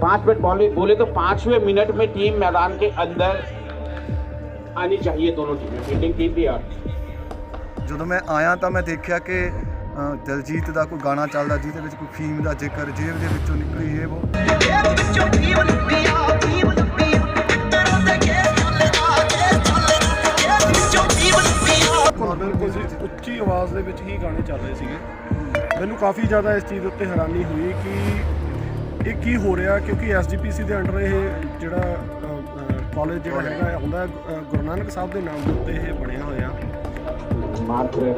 पाँच मिनट बोले बोले तो पाँचवें मिनट में टीम मैदान के अंदर आनी चाहिए दोनों टीमें फील्डिंग टीम भी और ਜਦੋਂ ਮੈਂ ਆਇਆ ਤਾਂ ਮੈਂ ਦੇਖਿਆ ਕਿ ਅ, ਦਿਲਜੀਤ ਦਾ ਕੋਈ ਗਾਣਾ ਚੱਲਦਾ ਜਿਹਦੇ ਵਿੱਚ ਕੋਈ ਫੀਮ ਦਾ ਜ਼ਿਕਰ ਜੇਬ ਦੇ ਵਿੱਚੋਂ ਨਿਕਲੀ ਇਹ ਉਹ ਬਿਲਕੁਲ ਜੀ ਉੱਚੀ ਆਵਾਜ਼ ਦੇ ਵਿੱਚ ਹੀ ਗਾਣੇ ਚੱਲ ਰਹੇ ਸੀਗੇ ਮੈਨੂੰ ਕਾਫੀ ਜ਼ਿਆਦਾ ਇਸ ਚੀਜ਼ ਉੱਤੇ ਹੈਰਾਨੀ ਹੋਈ ਕਿ ਇਹ ਕੀ ਹੋ ਰਿਹਾ ਕਿਉਂਕਿ ਐਸਜੀਪੀਸੀ ਦੇ ਅੰਡਰ ਇਹ ਜਿਹੜਾ ਕਾਲਜ ਜਿਹੜਾ ਹੈਗਾ ਆਉਂਦਾ ਅ, ਗੁਰੂ ਨਾਨਕ ਸਾਹਿਬ ਦੇ ਨਾਮ ਦੇ ਉੱਤੇ ਇਹ ਬਣਿਆ ਹੋਇਆ मात्र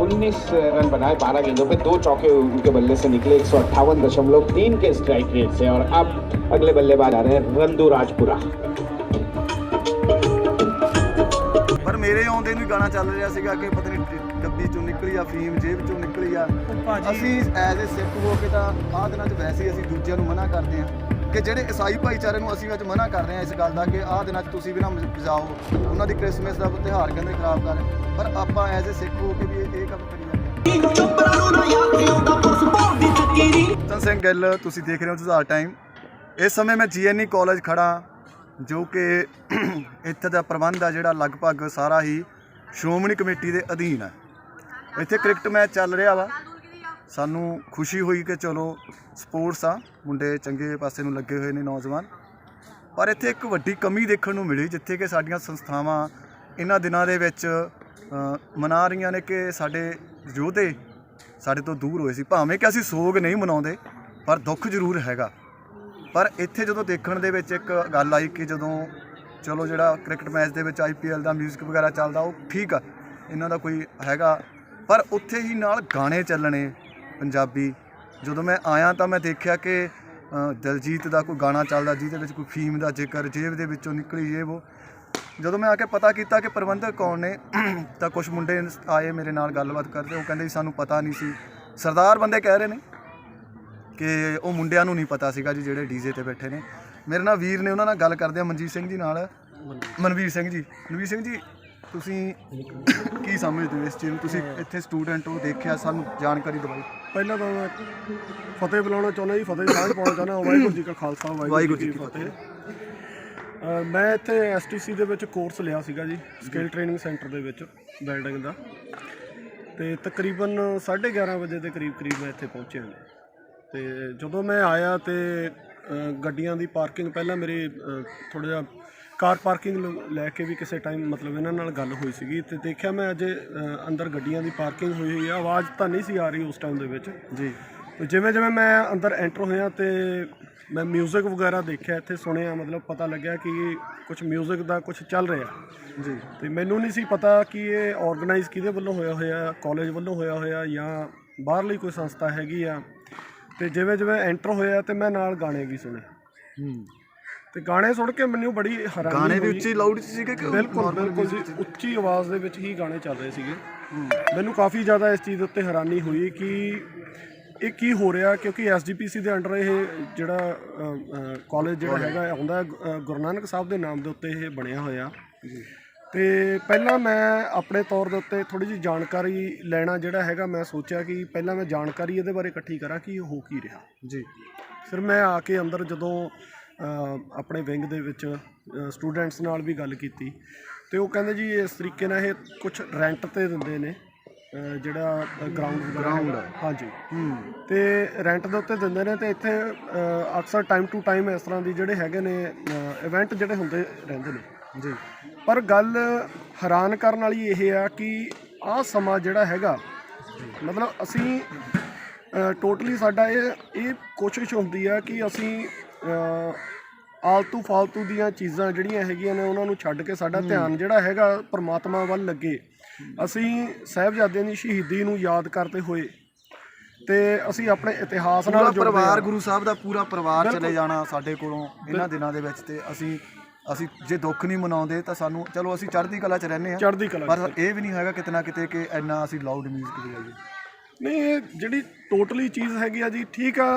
उन्नीस रन बनाए बारह गेंदों पे दो चौके उनके बल्ले से निकले एक सौ अट्ठावन दशमलव तीन के स्ट्राइक रेट से और अब अगले बल्लेबाज आ रहे हैं रंदू राजपुरा ਪਰ ਮੇਰੇ ਆਉਂਦੇ ਨੂੰ ਹੀ ਗਾਣਾ ਚੱਲ ਰਿਹਾ ਸੀਗਾ ਕਿ ਪਤਾ ਨਹੀਂ ਡੱਬੀ ਚੋਂ ਨਿਕਲੀ ਆ ਫੀਮ ਜੇਬ ਚੋਂ ਨਿਕਲੀ ਆ। ਅਸੀਂ ਐਜ਼ ਅ ਸਿੱਖ ਹੋ ਕੇ ਤਾਂ ਆਹ ਦਿਨਾਂ 'ਚ ਵੈਸੇ ਹੀ ਅਸੀਂ ਦੂਜਿਆਂ ਨੂੰ ਮਨਾ ਕਰਦੇ ਹਾਂ ਕਿ ਜਿਹੜੇ ਈਸਾਈ ਭਾਈਚਾਰੇ ਨੂੰ ਅਸੀਂ ਅੱਜ ਮਨਾ ਕਰ ਰਹੇ ਹਾਂ ਇਸ ਗੱਲ ਦਾ ਕਿ ਆਹ ਦਿਨਾਂ 'ਚ ਤੁਸੀਂ ਵੀ ਨਾ ਵਜਾਓ ਉਹਨਾਂ ਦੀ ਕ੍ਰਿਸਮਸ ਦਾ ਤਿਉਹਾਰ ਕਹਿੰਦੇ ਖਰਾਬ ਕਰ। ਪਰ ਆਪਾਂ ਐਜ਼ ਅ ਸਿੱਖ ਹੋ ਕੇ ਵੀ ਇਹ ਇਹ ਕੰਮ ਕਰੀ ਜਾਂਦੇ ਹਾਂ। ਤਨ ਸਿੰਘ ਗਿੱਲ ਤੁਸੀਂ ਦੇਖ ਰਹੇ ਹੋ ਸੁਧਾਰ ਟਾਈਮ ਇਸ ਸਮੇਂ ਮੈਂ ਜੀਐਨਈ ਕਾਲਜ ਖੜਾ ਜੋ ਕਿ ਇੱਥੇ ਦਾ ਪ੍ਰਬੰਧ ਆ ਜਿਹੜਾ ਲਗਭਗ ਸਾਰਾ ਹੀ ਸ਼੍ਰੋਮਣੀ ਕਮੇਟੀ ਦੇ ਅਧੀਨ ਹੈ ਇੱਥੇ ਕ੍ਰਿਕਟ ਮੈਚ ਚੱਲ ਰਿਹਾ ਵਾ। ਸਾਨੂੰ ਖੁਸ਼ੀ ਹੋਈ ਕਿ ਚਲੋ ਸਪੋਰਟਸ ਆ। ਮੁੰਡੇ ਚੰਗੇ ਪਾਸੇ ਨੂੰ ਲੱਗੇ ਹੋਏ ਨੇ ਨੌਜਵਾਨ। ਪਰ ਇੱਥੇ ਇੱਕ ਵੱਡੀ ਕਮੀ ਦੇਖਣ ਨੂੰ ਮਿਲੀ, ਜਿੱਥੇ ਕਿ ਸਾਡੀਆਂ ਸੰਸਥਾਵਾਂ ਇਹਨਾਂ ਦਿਨਾਂ ਦੇ ਵਿੱਚ ਮਨਾ ਰਹੀਆਂ ਨੇ ਕਿ ਸਾਡੇ ਯੋਧੇ ਸਾਡੇ ਤੋਂ ਦੂਰ ਹੋਏ ਸੀ। ਭਾਵੇਂ ਕਿ ਅਸੀਂ ਸੋਗ ਨਹੀਂ ਮਨਾਉਂਦੇ, ਪਰ ਦੁੱਖ ਜ਼ਰੂਰ ਹੈਗਾ। ਪਰ ਇੱਥੇ ਜਦੋਂ ਦੇਖਣ ਦੇ ਵਿੱਚ ਇੱਕ ਗੱਲ ਆਈ ਕਿ ਜਦੋਂ ਚਲੋ ਜਿਹੜਾ ਕ੍ਰਿਕਟ ਮੈਚ ਦੇ ਵਿੱਚ ਆਈਪੀਐਲ ਦਾ 뮤직 ਵਗੈਰਾ ਚੱਲਦਾ, ਉਹ ਠੀਕ ਆ। ਇਹਨਾਂ ਦਾ ਕੋਈ ਹੈਗਾ ਪਰ ਉੱਥੇ ਹੀ ਨਾਲ ਗਾਣੇ ਚੱਲਣੇ ਪੰਜਾਬੀ। ਜਦੋਂ ਮੈਂ ਆਇਆ ਤਾਂ ਮੈਂ ਦੇਖਿਆ ਕਿ ਦਲਜੀਤ ਦਾ ਕੋਈ ਗਾਣਾ ਚੱਲਦਾ, ਜਿਹਦੇ ਵਿੱਚ ਕੋਈ ਫੀਮ ਦਾ ਜ਼ਿਕਰ, ਜੇਬ ਦੇ ਵਿੱਚੋਂ ਨਿਕਲੀ ਇਹ ਉਹ। ਜਦੋਂ ਮੈਂ ਆ ਕੇ ਪਤਾ ਕੀਤਾ ਕਿ ਪ੍ਰਬੰਧਕ ਕੌਣ ਨੇ, ਤਾਂ ਕੁਝ ਮੁੰਡੇ ਆਏ ਮੇਰੇ ਨਾਲ ਗੱਲਬਾਤ ਕਰਦੇ। ਉਹ ਕਹਿੰਦੇ ਸੀ ਸਾਨੂੰ ਪਤਾ ਨਹੀਂ ਸੀ। ਸਰਦਾਰ ਬੰਦੇ ਕਹਿ ਰਹੇ ਨੇ ਕਿ ਉਹ ਮੁੰਡਿਆਂ ਨੂੰ ਨਹੀਂ ਪਤਾ ਸੀਗਾ ਜੀ, ਜਿਹੜੇ ਡੀਜੇ ਤੇ ਬੈਠੇ ਨੇ। ਮੇਰੇ ਨਾਲ ਵੀਰ ਨੇ ਉਹਨਾਂ ਨਾਲ ਗੱਲ ਕਰਦੇ ਆ ਮਨਜੀਤ ਸਿੰਘ ਜੀ ਨਾਲ। ਮਨਵੀਰ ਸਿੰਘ ਜੀ। ਮਨਵੀਰ ਸਿੰਘ ਜੀ ਤੁਸੀਂ ਕੀ ਸਮਝਦੇ ਹੋ ਇਸ ਚੀਜ਼ ਨੂੰ? ਤੁਸੀਂ ਇੱਥੇ ਸਟੂਡੈਂਟ ਹੋ ਦੇਖਿਆ ਸਾਨੂੰ ਜਾਣਕਾਰੀ ਦਿਵਾਈ। ਪਹਿਲਾਂ ਤਾਂ ਮੈਂ ਫਤਿਹ ਬੁਲਾਉਣਾ ਚਾਹੁੰਦਾ ਜੀ ਫਤਿਹ ਸਾਂਝ ਪਾਉਣਾ ਚਾਹੁੰਦਾ ਵਾਹਿਗੁਰੂ ਜੀ ਕਾ ਖਾਲਸਾ ਵਾਹਿਗੁਰੂ ਜੀ ਕੀ ਫਤਿਹ। ਮੈਂ ਇੱਥੇ ਐਸਟੀਸੀ ਦੇ ਵਿੱਚ ਕੋਰਸ ਲਿਆ ਸੀਗਾ ਜੀ ਸਕਿੱਲ ਟ੍ਰੇਨਿੰਗ ਸੈਂਟਰ ਦੇ ਵਿੱਚ ਬਿਲਡਿੰਗ ਦਾ। ਤੇ ਤਕਰੀਬਨ 11:30 ਵਜੇ ਦੇ ਕਰੀਬ ਕਰੀਬ ਮੈਂ ਇੱਥੇ ਪਹੁੰਚਿਆ ਤੇ ਜਦੋਂ ਮੈਂ ਆਇਆ ਤੇ ਗੱਡੀਆਂ ਦੀ ਪਾਰਕਿੰਗ ਪਹਿਲਾਂ ਮੇਰੇ ਥੋੜਾ ਜਿਹਾ ਕਾਰ ਪਾਰਕਿੰਗ ਲੈ ਕੇ ਵੀ ਕਿਸੇ ਟਾਈਮ ਮਤਲਬ ਇਹਨਾਂ ਨਾਲ ਗੱਲ ਹੋਈ ਸੀਗੀ ਤੇ ਦੇਖਿਆ ਮੈਂ ਅਜੇ ਅ, ਅੰਦਰ ਗੱਡੀਆਂ ਦੀ ਪਾਰਕਿੰਗ ਹੋਈ ਹੋਈ ਆ ਆਵਾਜ਼ ਤਾਂ ਨਹੀਂ ਸੀ ਆ ਰਹੀ ਉਸ ਟਾਈਮ ਦੇ ਵਿੱਚ ਜੀ ਤੇ ਜਿਵੇਂ ਜਿਵੇਂ ਮੈਂ ਅੰਦਰ ਐਂਟਰ ਹੋਇਆ ਤੇ ਮੈਂ 뮤직 ਵਗੈਰਾ ਦੇਖਿਆ ਇੱਥੇ ਸੁਣਿਆ ਮਤਲਬ ਪਤਾ ਲੱਗਿਆ ਕਿ ਕੁਝ 뮤직 ਦਾ ਕੁਝ ਚੱਲ ਰਿਹਾ ਜੀ ਤੇ ਮੈਨੂੰ ਨਹੀਂ ਸੀ ਪਤਾ ਕਿ ਇਹ ਆਰਗੇਨਾਈਜ਼ ਕਿਹਦੇ ਵੱਲੋਂ ਹੋਇਆ ਹੋਇਆ ਕਾਲਜ ਵੱਲੋਂ ਹੋਇਆ ਹੋਇਆ ਜਾਂ ਬਾਹਰਲੀ ਕੋਈ ਸੰਸਥਾ ਹੈਗੀ ਆ ਤੇ ਜਿਵੇਂ ਜਿਵੇਂ ਐਂਟਰ ਹੋਇਆ ਤੇ ਮੈਂ ਨਾਲ ਗਾਣੇ ਵੀ ਸੁਣੇ ਹੂੰ ਤੇ ਗਾਣੇ ਸੁਣ ਕੇ ਮੈਨੂੰ ਬੜੀ ਹੈਰਾਨੀ ਗਾਣੇ ਵੀ ਹੋਈ। ਉੱਚੀ ਲਾਊਡ ਸੀਗੇ ਕਿ ਬਿਲਕੁਲ normal ਬਿਲਕੁਲ ਜੀ music? ਉੱਚੀ ਆਵਾਜ਼ ਦੇ ਵਿੱਚ ਹੀ ਗਾਣੇ ਚੱਲ ਰਹੇ ਸੀਗੇ। ਮੈਨੂੰ ਕਾਫੀ ਜ਼ਿਆਦਾ ਇਸ ਚੀਜ਼ ਉੱਤੇ ਹੈਰਾਨੀ ਹੋਈ ਕਿ ਇਹ ਕੀ ਹੋ ਰਿਹਾ ਕਿਉਂਕਿ ਐਸਜੀਪੀਸੀ ਦੇ ਅੰਡਰ ਇਹ ਜਿਹੜਾ ਕਾਲਜ ਜਿਹੜਾ ਹੈਗਾ ਆਉਂਦਾ ਅ, ਗੁਰੂ ਨਾਨਕ ਸਾਹਿਬ ਦੇ ਨਾਮ ਦੇ ਉੱਤੇ ਇਹ ਬਣਿਆ ਹੋਇਆ। ਤੇ ਪਹਿਲਾਂ ਮੈਂ ਆਪਣੇ ਤੌਰ ਦੇ ਉੱਤੇ ਥੋੜੀ ਜਿਹੀ ਜਾਣਕਾਰੀ ਲੈਣਾ ਜਿਹੜਾ ਹੈਗਾ ਮੈਂ ਸੋਚਿਆ ਕਿ ਪਹਿਲਾਂ ਮੈਂ ਜਾਣਕਾਰੀ ਇਹਦੇ ਬਾਰੇ ਇਕੱਠੀ ਕਰਾਂ ਕਿ ਇਹ ਹੋ ਕੀ ਰਿਹਾ। ਜੀ। ਫਿਰ ਮੈਂ ਆ ਕੇ ਅੰਦਰ ਜਦੋਂ ਆਪਣੇ ਵਿੰਗ ਦੇ ਵਿੱਚ ਸਟੂਡੈਂਟਸ ਨਾਲ ਵੀ ਗੱਲ ਕੀਤੀ ਤੇ ਉਹ ਕਹਿੰਦੇ ਜੀ ਇਸ ਤਰੀਕੇ ਨਾਲ ਇਹ ਕੁਝ ਰੈਂਟ ਤੇ ਦਿੰਦੇ ਨੇ ਜਿਹੜਾ ਗਰਾਊਂਡ ਗਰਾਊਂਡ ਹਾਂਜੀ। ਹੂੰ। ਤੇ ਰੈਂਟ ਦੇ ਉੱਤੇ ਦਿੰਦੇ ਨੇ ਤੇ ਇੱਥੇ ਅਕਸਰ ਟਾਈਮ ਟੂ ਟਾਈਮ ਇਸ ਤਰ੍ਹਾਂ ਦੀ ਜਿਹੜੇ ਹੈਗੇ ਨੇ ਇਵੈਂਟ ਜਿਹੜੇ ਹੁੰਦੇ ਰਹਿੰਦੇ ਨੇ। ਜੀ। ਪਰ ਗੱਲ ਹੈਰਾਨ ਕਰਨ ਵਾਲੀ ਇਹ ਆ ਕਿ ਆਹ ਸਮਾਂ ਜਿਹੜਾ ਹੈਗਾ ਮਤਲਬ ਅਸੀਂ ਟੋਟਲੀ ਸਾਡਾ ਇਹ ਇਹ ਕੋਸ਼ਿਸ਼ ਹੁੰਦੀ ਆ ਕਿ ਅਸੀਂ ਆਲਤੂ ਫਾਲਤੂ ਦੀਆਂ ਚੀਜ਼ਾਂ ਜਿਹੜੀਆਂ ਹੈਗੀਆਂ ਨੇ ਉਹਨਾਂ ਨੂੰ ਛੱਡ ਕੇ ਸਾਡਾ ਧਿਆਨ ਜਿਹੜਾ ਹੈਗਾ ਪ੍ਰਮਾਤਮਾ ਵੱਲ ਲੱਗੇ। ਅਸੀਂ ਸਾਹਿਬਜ਼ਾਦਿਆਂ ਦੀ ਸ਼ਹੀਦੀ ਨੂੰ ਯਾਦ ਕਰਦੇ ਹੋਏ ਤੇ ਅਸੀਂ ਆਪਣੇ ਇਤਿਹਾਸ ਨਾਲ ਜੁੜਦੇ ਪਰਿਵਾਰ ਹਾਂ। ਗੁਰੂ ਸਾਹਿਬ ਦਾ ਪੂਰਾ ਪਰਿਵਾਰ। ਚਲੇ ਜਾਣਾ ਸਾਡੇ ਕੋਲੋਂ ਇਹਨਾਂ ਦਿਨਾਂ ਦੇ ਵਿੱਚ ਤੇ ਅਸੀਂ ਅਸੀਂ ਜੇ ਦੁੱਖ ਨਹੀਂ ਮਨਾਉਂਦੇ ਤਾਂ ਸਾਨੂੰ ਚਲੋ ਅਸੀਂ ਚੜ੍ਹਦੀ ਕਲਾ 'ਚ ਰਹਿੰਦੇ ਆ ਚੜ੍ਹਦੀ ਕਲਾ 'ਚ। ਪਰ ਇਹ ਵੀ ਨਹੀਂ ਹੈਗਾ ਕਿਤੇ ਨਾ ਕਿਤੇ ਕਿ ਇੰਨਾ ਅਸੀਂ ਲਾਊਡ 뮤직 ਵਜਾਈਏ ਨਹੀਂ ਇਹ ਜਿਹੜੀ ਟੋਟਲੀ ਚੀਜ਼ ਹੈਗੀ ਆ ਜੀ ਠੀਕ ਆ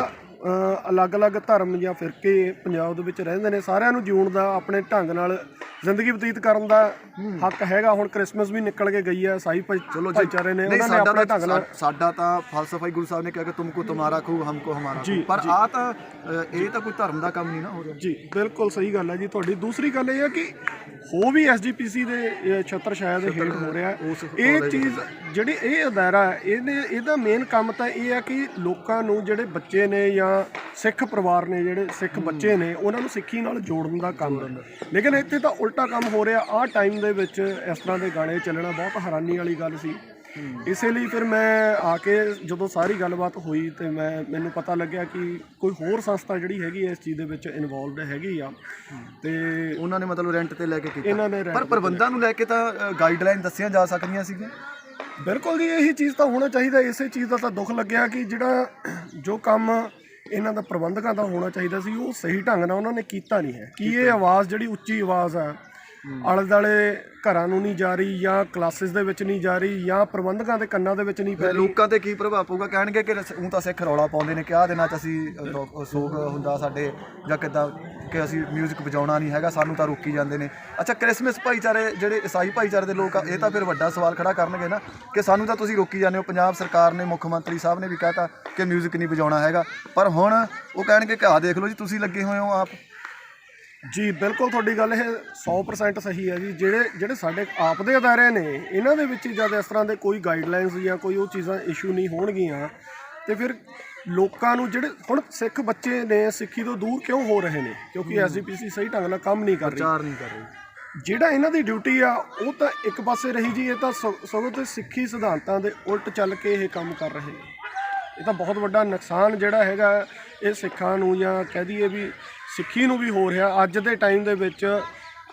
ਅਲੱਗ-ਅਲੱਗ ਧਰਮ ਜਾਂ ਫਿਰਕੇ ਪੰਜਾਬ ਦੇ ਵਿੱਚ ਰਹਿੰਦੇ ਨੇ। ਸਾਰਿਆਂ ਨੂੰ ਜਿਉਣ ਦਾ ਆਪਣੇ ਢੰਗ ਨਾਲ ਜ਼ਿੰਦਗੀ ਬਤੀਤ ਕਰਨ ਦਾ ਹੱਕ ਹੈਗਾ। ਹੁਣ ਕ੍ਰਿਸਮਸ ਵੀ ਨਿਕਲ ਕੇ ਗਈ ਹੈ। ਸਾਈ ਭਾਈ ਚਲੋ ਜੀ ਭਾਈਚਾਰੇ ਨੇ। ਉਹਨਾਂ ਨੇ ਆਪਣੇ ਢੰਗ ਨਾਲ ਸਾਡਾ ਤਾਂ ਫਲਸਫਾ ਹੀ ਗੁਰੂ ਸਾਹਿਬ ਨੇ ਕਿਹਾ ਕਿ ਤੁਮਕੋ ਤੁਮਾਰਾ ਖੂਬ ਹਮਕੋ ਹਮਾਰਾ। ਪਰ ਆ ਤਾਂ ਇਹ ਤਾਂ ਕੋਈ ਧਰਮ ਦਾ ਕੰਮ ਨਹੀਂ ਨਾ ਹੋ ਰਿਹਾ। ਜੀ ਬਿਲਕੁਲ ਸਹੀ ਗੱਲ ਹੈ ਜੀ ਤੁਹਾਡੀ। ਦੂਸਰੀ ਗੱਲ ਇਹ ਹੈ ਕਿ ਹੋ ਵੀ ਐਸਜੀਪੀਸੀ ਦੇ ਛੱਤਰ ਛਾਇਆ ਦੇ ਹੇਠ ਹੋ ਰਿਹਾ ਹੈ। ਇਹ ਚੀਜ਼ ਜਿਹੜੀ ਇਹ ਅਦਾਰਾ ਹੈ ਇਹਨੇ ਇਹਦਾ ਮੇਨ ਕੰਮ ਤਾਂ ਇਹ ਹੈ ਕਿ ਲੋਕਾਂ ਨੂੰ ਜਿਹੜੇ ਬੱਚੇ ਨੇ ਜਾਂ ਸਿੱਖ ਪਰਿਵਾਰ ਨੇ ਜਿਹੜੇ ਸਿੱਖ ਬੱਚੇ ਨੇ ਉਹਨਾਂ ਨੂੰ ਸਿੱਖੀ ਨਾਲ ਜੋੜਨ ਦਾ ਕੰਮ ਲੇਕਿਨ ਇੱਥੇ ਤਾਂ ਉਲਟਾ ਕੰਮ ਹੋ ਰਿਹਾ। ਆਹ ਟਾਈਮ ਦੇ ਵਿੱਚ ਇਸ ਤਰ੍ਹਾਂ ਦੇ ਗਾਣੇ ਚੱਲਣਾ ਬਹੁਤ ਹੈਰਾਨੀ ਵਾਲੀ ਗੱਲ ਸੀ। ਇਸੇ ਲਈ ਫਿਰ ਮੈਂ ਆ ਕੇ ਜਦੋਂ ਸਾਰੀ ਗੱਲਬਾਤ ਹੋਈ ਤੇ ਮੈਂ ਮੈਨੂੰ ਪਤਾ ਲੱਗਿਆ ਕਿ ਕੋਈ ਹੋਰ ਸੰਸਥਾ ਜਿਹੜੀ ਹੈਗੀ ਇਸ ਚੀਜ਼ ਦੇ ਵਿੱਚ ਇਨਵੋਲਵਡ ਹੈਗੀ ਆ। ਤੇ ਉਹਨਾਂ ਨੇ ਮਤਲਬ ਰੈਂਟ ਤੇ ਲੈ ਕੇ ਕੀਤਾ। ਪਰ ਪ੍ਰਬੰਧਾਂ ਨੂੰ ਲੈ ਕੇ ਤਾਂ ਗਾਈਡਲਾਈਨ ਦੱਸੀਆਂ ਜਾ ਸਕਦੀਆਂ ਸੀਗੀਆਂ। ਬਿਲਕੁਲ ਜੀ ਇਹੀ ਚੀਜ਼ ਤਾਂ ਹੋਣਾ ਚਾਹੀਦਾ। ਇਸੇ ਚੀਜ਼ ਦਾ ਤਾਂ ਦੁੱਖ ਲੱਗਿਆ ਕਿ ਜਿਹੜਾ ਜੋ ਕੰਮ ਇਹਨਾਂ ਦਾ ਪ੍ਰਬੰਧਕਾਂ ਦਾ ਹੋਣਾ ਚਾਹੀਦਾ ਸੀ, ਉਹ ਸਹੀ ਢੰਗ ਨਾਲ ਉਹਨਾਂ ਨੇ ਕੀਤਾ ਨਹੀਂ ਹੈ। ਕੀ ਇਹ ਆਵਾਜ਼ ਜਿਹੜੀ ਉੱਚੀ ਆਵਾਜ਼ ਆ ਆਲੇ ਦਾਲੇ ਘਰਾਂ ਨੂੰ ਨਹੀਂ ਜਾ ਰਹੀ ਜਾਂ ਕਲਾਸਿਸ ਦੇ ਵਿੱਚ ਨਹੀਂ ਜਾ ਰਹੀ ਜਾਂ ਪ੍ਰਬੰਧਕਾਂ ਦੇ ਕੰਨਾਂ ਦੇ ਵਿੱਚ ਨਹੀਂ ਪੈ ਫਿਰ ਰਹੀ ਲੋਕਾਂ ਤੇ ਕੀ ਪ੍ਰਭਾਵ ਪਊਗਾ ਕਹਿਣਗੇ ਕਿ ਉਹ ਤਾਂ ਸਿੱਖ ਰੌਲਾ ਪਾਉਂਦੇ ਨੇ ਕਿ ਆਹ ਦਿਨਾਂ 'ਚ ਅਸੀਂ ਅ, ਰੋ- ਸੋਗ ਹੁੰਦਾ ਸਾਡੇ ਜਾਂ ਕਿੱਦਾਂ ਕਿ ਅਸੀਂ 뮤직 ਵਜਾਉਣਾ ਨਹੀਂ ਹੈਗਾ ਸਾਨੂੰ ਤਾਂ ਰੋਕੀ ਜਾਂਦੇ ਨੇ ਅੱਛਾ ਕ੍ਰਿਸਮਸ ਭਾਈਚਾਰੇ ਜਿਹੜੇ ਈਸਾਈ ਭਾਈਚਾਰੇ ਦੇ ਲੋਕ ਆ ਇਹ ਤਾਂ ਫਿਰ ਵੱਡਾ ਸਵਾਲ ਖੜਾ ਕਰਨਗੇ ਨਾ ਕਿ ਸਾਨੂੰ ਤਾਂ ਤੁਸੀਂ ਰੋਕੀ ਜਾਂਦੇ ਹੋ ਪੰਜਾਬ ਸਰਕਾਰ ਨੇ ਮੁੱਖ ਮੰਤਰੀ ਸਾਹਿਬ ਨੇ ਵੀ ਕਹਤਾ ਕਿ 뮤직 ਨਹੀਂ ਵਜਾਉਣਾ ਹੈਗਾ ਪਰ ਹੁਣ ਉਹ ਕਹਿਣਗੇ ਕਿ ਆਹ ਦੇਖ ਲਓ ਜੀ ਤੁਸੀਂ ਲੱਗੇ ਹੋਏ ਹੋ ਆਪ ਜੀ ਬਿਲਕੁਲ ਤੁਹਾਡੀ ਗੱਲ ਇਹ 100% ਸਹੀ ਹੈ ਜੀ। ਜਿਹੜੇ ਜਿਹੜੇ ਸਾਡੇ ਆਪ ਦੇ ਅਦਾਰੇ ਨੇ ਇਹਨਾਂ ਦੇ ਵਿੱਚ ਜਦ ਇਸ ਤਰ੍ਹਾਂ ਦੇ ਕੋਈ ਗਾਈਡਲਾਈਨਸ ਜਾਂ ਕੋਈ ਉਹ ਚੀਜ਼ਾਂ ਇਸ਼ੂ ਨਹੀਂ ਹੋਣਗੀਆਂ ਤੇ ਫਿਰ ਲੋਕਾਂ ਨੂੰ ਜਿਹੜੇ ਹੁਣ ਸਿੱਖ ਬੱਚੇ ਨੇ ਸਿੱਖੀ ਤੋਂ ਦੂਰ ਕਿਉਂ ਹੋ ਰਹੇ ਨੇ? ਕਿਉਂਕਿ ਐਸਜੀਪੀਸੀ ਸਹੀ ਢੰਗ ਨਾਲ ਕੰਮ ਨਹੀਂ ਕਰ ਰਹੀ। ਚਾਰ ਨਹੀਂ ਕਰ ਰਹੇ। ਜਿਹੜਾ ਇਹਨਾਂ ਦੀ ਡਿਊਟੀ ਆ ਉਹ ਤਾਂ ਇੱਕ ਪਾਸੇ ਰਹੀ ਜੀ ਇਹ ਤਾਂ ਸਗੋਂ ਤੇ ਸਿੱਖੀ ਸਿਧਾਂਤਾਂ ਦੇ ਉਲਟ ਚੱਲ ਕੇ ਇਹ ਕੰਮ ਕਰ ਰਹੇ ਨੇ। ਇਹ ਤਾਂ ਬਹੁਤ ਵੱਡਾ ਨੁਕਸਾਨ ਜਿਹੜਾ ਹੈਗਾ ਇਹ ਸਿੱਖਾਂ ਨੂੰ ਜਾਂ ਕਹਿ ਦਈਏ ਵੀ ਸਿੱਖੀ ਨੂੰ ਵੀ ਹੋ ਰਿਹਾ। ਅੱਜ ਦੇ ਟਾਈਮ ਦੇ ਵਿੱਚ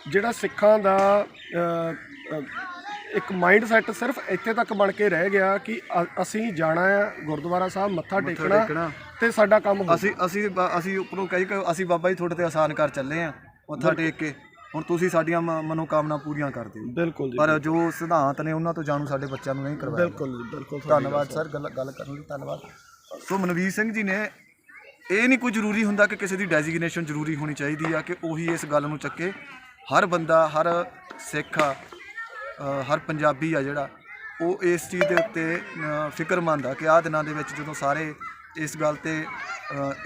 ਜਿਹੜਾ ਸਿੱਖਾਂ ਦਾ ਇੱਕ ਮਾਈਂਡ ਸੈਟ ਸਿਰਫ ਇੱਥੇ ਤੱਕ ਬਣ ਕੇ ਰਹਿ ਗਿਆ ਕਿ ਅਸੀਂ ਜਾਣਾ ਆ ਗੁਰਦੁਆਰਾ ਸਾਹਿਬ ਮੱਥਾ ਟੇਕਣਾ। ਤੇ ਸਾਡਾ ਕੰਮ ਹੋ ਅਸੀਂ ਅਸੀਂ ਅਸੀਂ ਉੱਪਰੋਂ ਕਹੀ ਕਿ ਅਸੀਂ ਬਾਬਾ ਜੀ ਤੁਹਾਡੇ ਤੇ ਆਸਾਨ ਕਰ ਚੱਲੇ ਆ ਮੱਥਾ ਟੇਕ ਕੇ। ਹੁਣ ਤੁਸੀਂ ਸਾਡੀਆਂ ਮਨੋਕਾਮਨਾ ਪੂਰੀਆਂ ਕਰ ਦਿਓ। ਬਿਲਕੁਲ ਜੀ ਪਰ ਜੋ ਸਿਧਾਂਤ ਨੇ ਉਹਨਾਂ ਤੋਂ ਜਾਣੂ ਸਾਡੇ ਬੱਚਿਆਂ ਨੂੰ ਨਹੀਂ ਕਰਵਾਇਆ ਬਿਲਕੁਲ ਜੀ ਬਿਲਕੁਲ ਧੰਨਵਾਦ ਸਰ ਗੱਲ ਗੱਲ ਕਰਨ ਲਈ ਧੰਨਵਾਦ। ਸੋ ਮਨਵੀਰ ਸਿੰਘ ਜੀ ਨੇ ਇਹ ਨਹੀਂ ਕੋਈ ਜ਼ਰੂਰੀ ਹੁੰਦਾ ਕਿ ਕਿਸੇ ਦੀ ਡੈਜ਼ਿਗਨੇਸ਼ਨ ਜ਼ਰੂਰੀ ਹੋਣੀ ਚਾਹੀਦੀ ਆ ਕਿ ਉਹੀ ਇਸ ਗੱਲ ਨੂੰ ਚੱਕੇ। ਹਰ ਬੰਦਾ, ਹਰ ਸਿੱਖ ਆ ਹਰ ਪੰਜਾਬੀ ਆ ਜਿਹੜਾ, ਉਹ ਇਸ ਚੀਜ਼ ਦੇ ਉੱਤੇ ਫਿਕਰਮੰਦ ਆ ਕਿ ਆਹ ਦਿਨਾਂ ਦੇ ਵਿੱਚ ਜਦੋਂ ਸਾਰੇ ਇਸ ਗੱਲ ਤੇ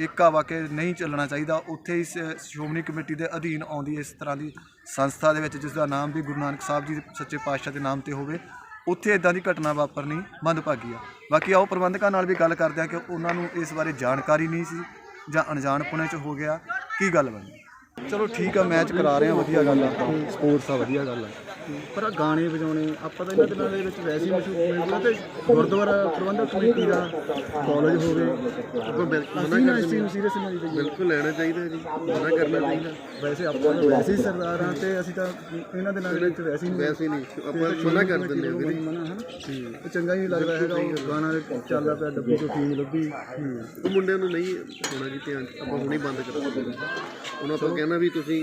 ਏਕਾ ਇੱਕ ਕੇ ਨਹੀਂ ਚੱਲਣਾ ਚਾਹੀਦਾ, ਉੱਥੇ ਇਸ ਸ਼੍ਰੋਮਣੀ ਕਮੇਟੀ ਦੇ ਅਧੀਨ ਆਉਂਦੀ ਇਸ ਤਰ੍ਹਾਂ ਦੀ ਸੰਸਥਾ ਦੇ ਵਿੱਚ ਜਿਸ ਦਾ ਨਾਮ ਵੀ ਗੁਰੂ ਨਾਨਕ ਸਾਹਿਬ ਜੀ ਦੇ ਸੱਚੇ ਪਾਤਸ਼ਾਹ ਦੇ ਨਾਮ ਤੇ ਹੋਵੇ। ਉੱਥੇ ਇਦਾਂ ਦੀ ਘਟਨਾ ਵਾਪਰਨੀ ਮੰਦਭਾਗੀ ਆ। ਬਾਕੀ ਆਓ ਪ੍ਰਬੰਧਕਾਂ ਨਾਲ ਵੀ ਗੱਲ ਕਰਦੇ ਆ ਕਿ ਉਹਨਾਂ ਨੂੰ ਇਸ ਬਾਰੇ ਜਾਣਕਾਰੀ ਨਹੀਂ ਸੀ ਜਾਂ ਅਣਜਾਣਪੁਣੇ ਚ ਹੋ ਗਿਆ। ਕੀ ਗੱਲ ਬਣੀ? ਚਲੋ ਠੀਕ ਆ ਮੈਚ ਕਰਾ ਰਹੇ ਆ ਵਧੀਆ ਗੱਲ ਆ। ਸਪੋਰਟਸ ਆ ਵਧੀਆ ਗੱਲ ਆ। ਪਰ ਆਹ ਗਾਣੇ ਵਜਾਉਣੇ ਆਪਾਂ ਤਾਂ ਇਹਨਾਂ ਦਿਨਾਂ ਦੇ ਵਿੱਚ ਵੈਸੇ ਹੀ ਮਸ਼ਹੂਰ ਹੋਏ ਹਾਂ ਤੇ ਗੁਰਦੁਆਰਾ ਪ੍ਰਬੰਧਕ ਕਮੇਟੀ ਦਾ ਕਾਲਜ ਹੋਵੇ ਅਸੀਂ ਨਾ ਇਸ ਚੀਜ਼ ਨੂੰ ਸੀਰੀਅਸ ਨਹੀਂ ਲਈਏ ਬਿਲਕੁਲ ਲੈਣਾ ਚਾਹੀਦਾ ਜੀ ਮਨਾ ਕਰਨਾ ਚਾਹੀਦਾ। ਵੈਸੇ ਆਪਾਂ ਤਾਂ ਵੈਸੇ ਹੀ ਸਰਦਾਰ ਹਾਂ ਤੇ ਅਸੀਂ ਤਾਂ ਇਹਨਾਂ ਦਿਨਾਂ ਦੇ ਵਿੱਚ ਵੈਸੇ ਹੀ ਨਹੀਂ ਵੈਸੇ ਨਹੀਂ। ਆਪਾਂ ਮਨਾ ਕਰ ਦਿੰਦੇ ਹਾਂ ਵੀਰੇ ਮਨਾ ਹਨ? ਤੇ ਚੰਗਾ ਹੀ ਨਹੀਂ ਲੱਗਦਾ ਹੈਗਾ ਉਹ ਗਾਣਾ ਚੱਲਦਾ ਪਿਆ ਡੱਬੇ ਤੋਂ ਫੀਮ ਲੱਭੀ। ਉਹ ਮੁੰਡਿਆਂ ਨੂੰ ਨਹੀਂ ਹੋਣਾ ਜੀ ਧਿਆਨ ਆਪਾਂ ਹੁਣੇ ਬੰਦ ਕਰਾ ਦਿੰਦੇ ਉਹਨਾਂ ਤੋਂ ਕਹਿਣਾ ਵੀ ਤੁਸੀਂ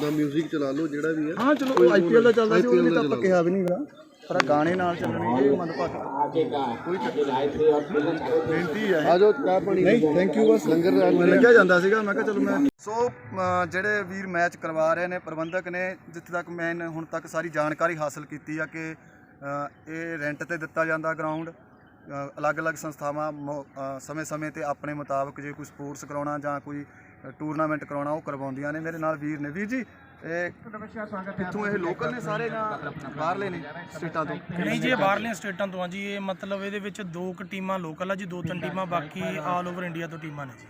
ਦਾ 뮤직 ਚਲਾ ਲਓ ਜਿਹੜਾ ਵੀ ਆ ਹਾਂ ਚਲੋ ਆਈਪੀਐਲ ਦਾ ਚੱਲਦਾ ਸੀ ਉਹਨੇ ਤਾਂ ਆਪਾਂ ਵੀ ਨਹੀਂ ਗਾ। ਪਰ ਗਾਣੇ ਨਾਲ ਚੱਲਣੀ ਇਹ ਮਨ ਭਾਗਾ ਕੋਈ ਬੇਨਤੀ ਹੈ ਆਜੋ ਚਾਹ ਪਾਣੀ ਨਹੀਂ ਥੈਂਕ ਯੂ ਬਸ। ਲੰਗਰ ਲੱਗਿਆ ਜਾਂਦਾ ਸੀਗਾ ਮੈਂ ਕਿਹਾ ਚਲੋ ਮੈਂ ਸੋ ਜਿਹੜੇ ਵੀਰ ਮੈਚ ਕਰਵਾ ਰਹੇ ਨੇ ਪ੍ਰਬੰਧਕ ਨੇ ਜਿੱਥੇ ਤੱਕ ਮੈਂ ਹੁਣ ਤੱਕ ਸਾਰੀ ਜਾਣਕਾਰੀ ਹਾਸਲ ਕੀਤੀ ਆ ਕਿ ਇਹ ਰੈਂਟ ਤੇ ਦਿੱਤਾ ਜਾਂਦਾ ਗਰਾਊਂਡ ਅਲੱਗ-ਅਲੱਗ ਸੰਸਥਾਵਾਂ ਸਮੇਂ-ਸਮੇਂ ਤੇ ਆਪਣੇ ਮੁਤਾਬਕ ਜੇ ਕੋਈ ਸਪੋਰਟਸ ਕਰਾਉਣਾ ਜਾਂ ਕੋਈ ਟੂਰਨਾਮੈਂਟ ਕਰਾਉਣਾ ਉਹ ਕਰਵਾਉਂਦੀਆਂ ਨੇ। ਮੇਰੇ ਨਾਲ ਵੀਰ ਨੇ। ਵੀਰ ਜੀ ਕਿੱਥੋਂ ਇਹ ਲੋਕਲ ਨੇ ਸਾਰੇ ਜਾਂ ਬਾਹਰਲੇ ਨੇ ਸਟੇਟਾਂ ਤੋਂ? ਨਹੀਂ ਜੀ ਇਹ ਬਾਹਰਲੀਆਂ ਸਟੇਟਾਂ ਤੋਂ ਆ ਜੀ। ਇਹ ਮਤਲਬ ਇਹਦੇ ਵਿੱਚ ਦੋ ਕੁ ਟੀਮਾਂ ਲੋਕਲ ਆ ਜੀ ਦੋ ਤਿੰਨ ਟੀਮਾਂ ਬਾਕੀ ਆਲ ਓਵਰ ਇੰਡੀਆ ਤੋਂ ਟੀਮਾਂ ਨੇ ਜੀ।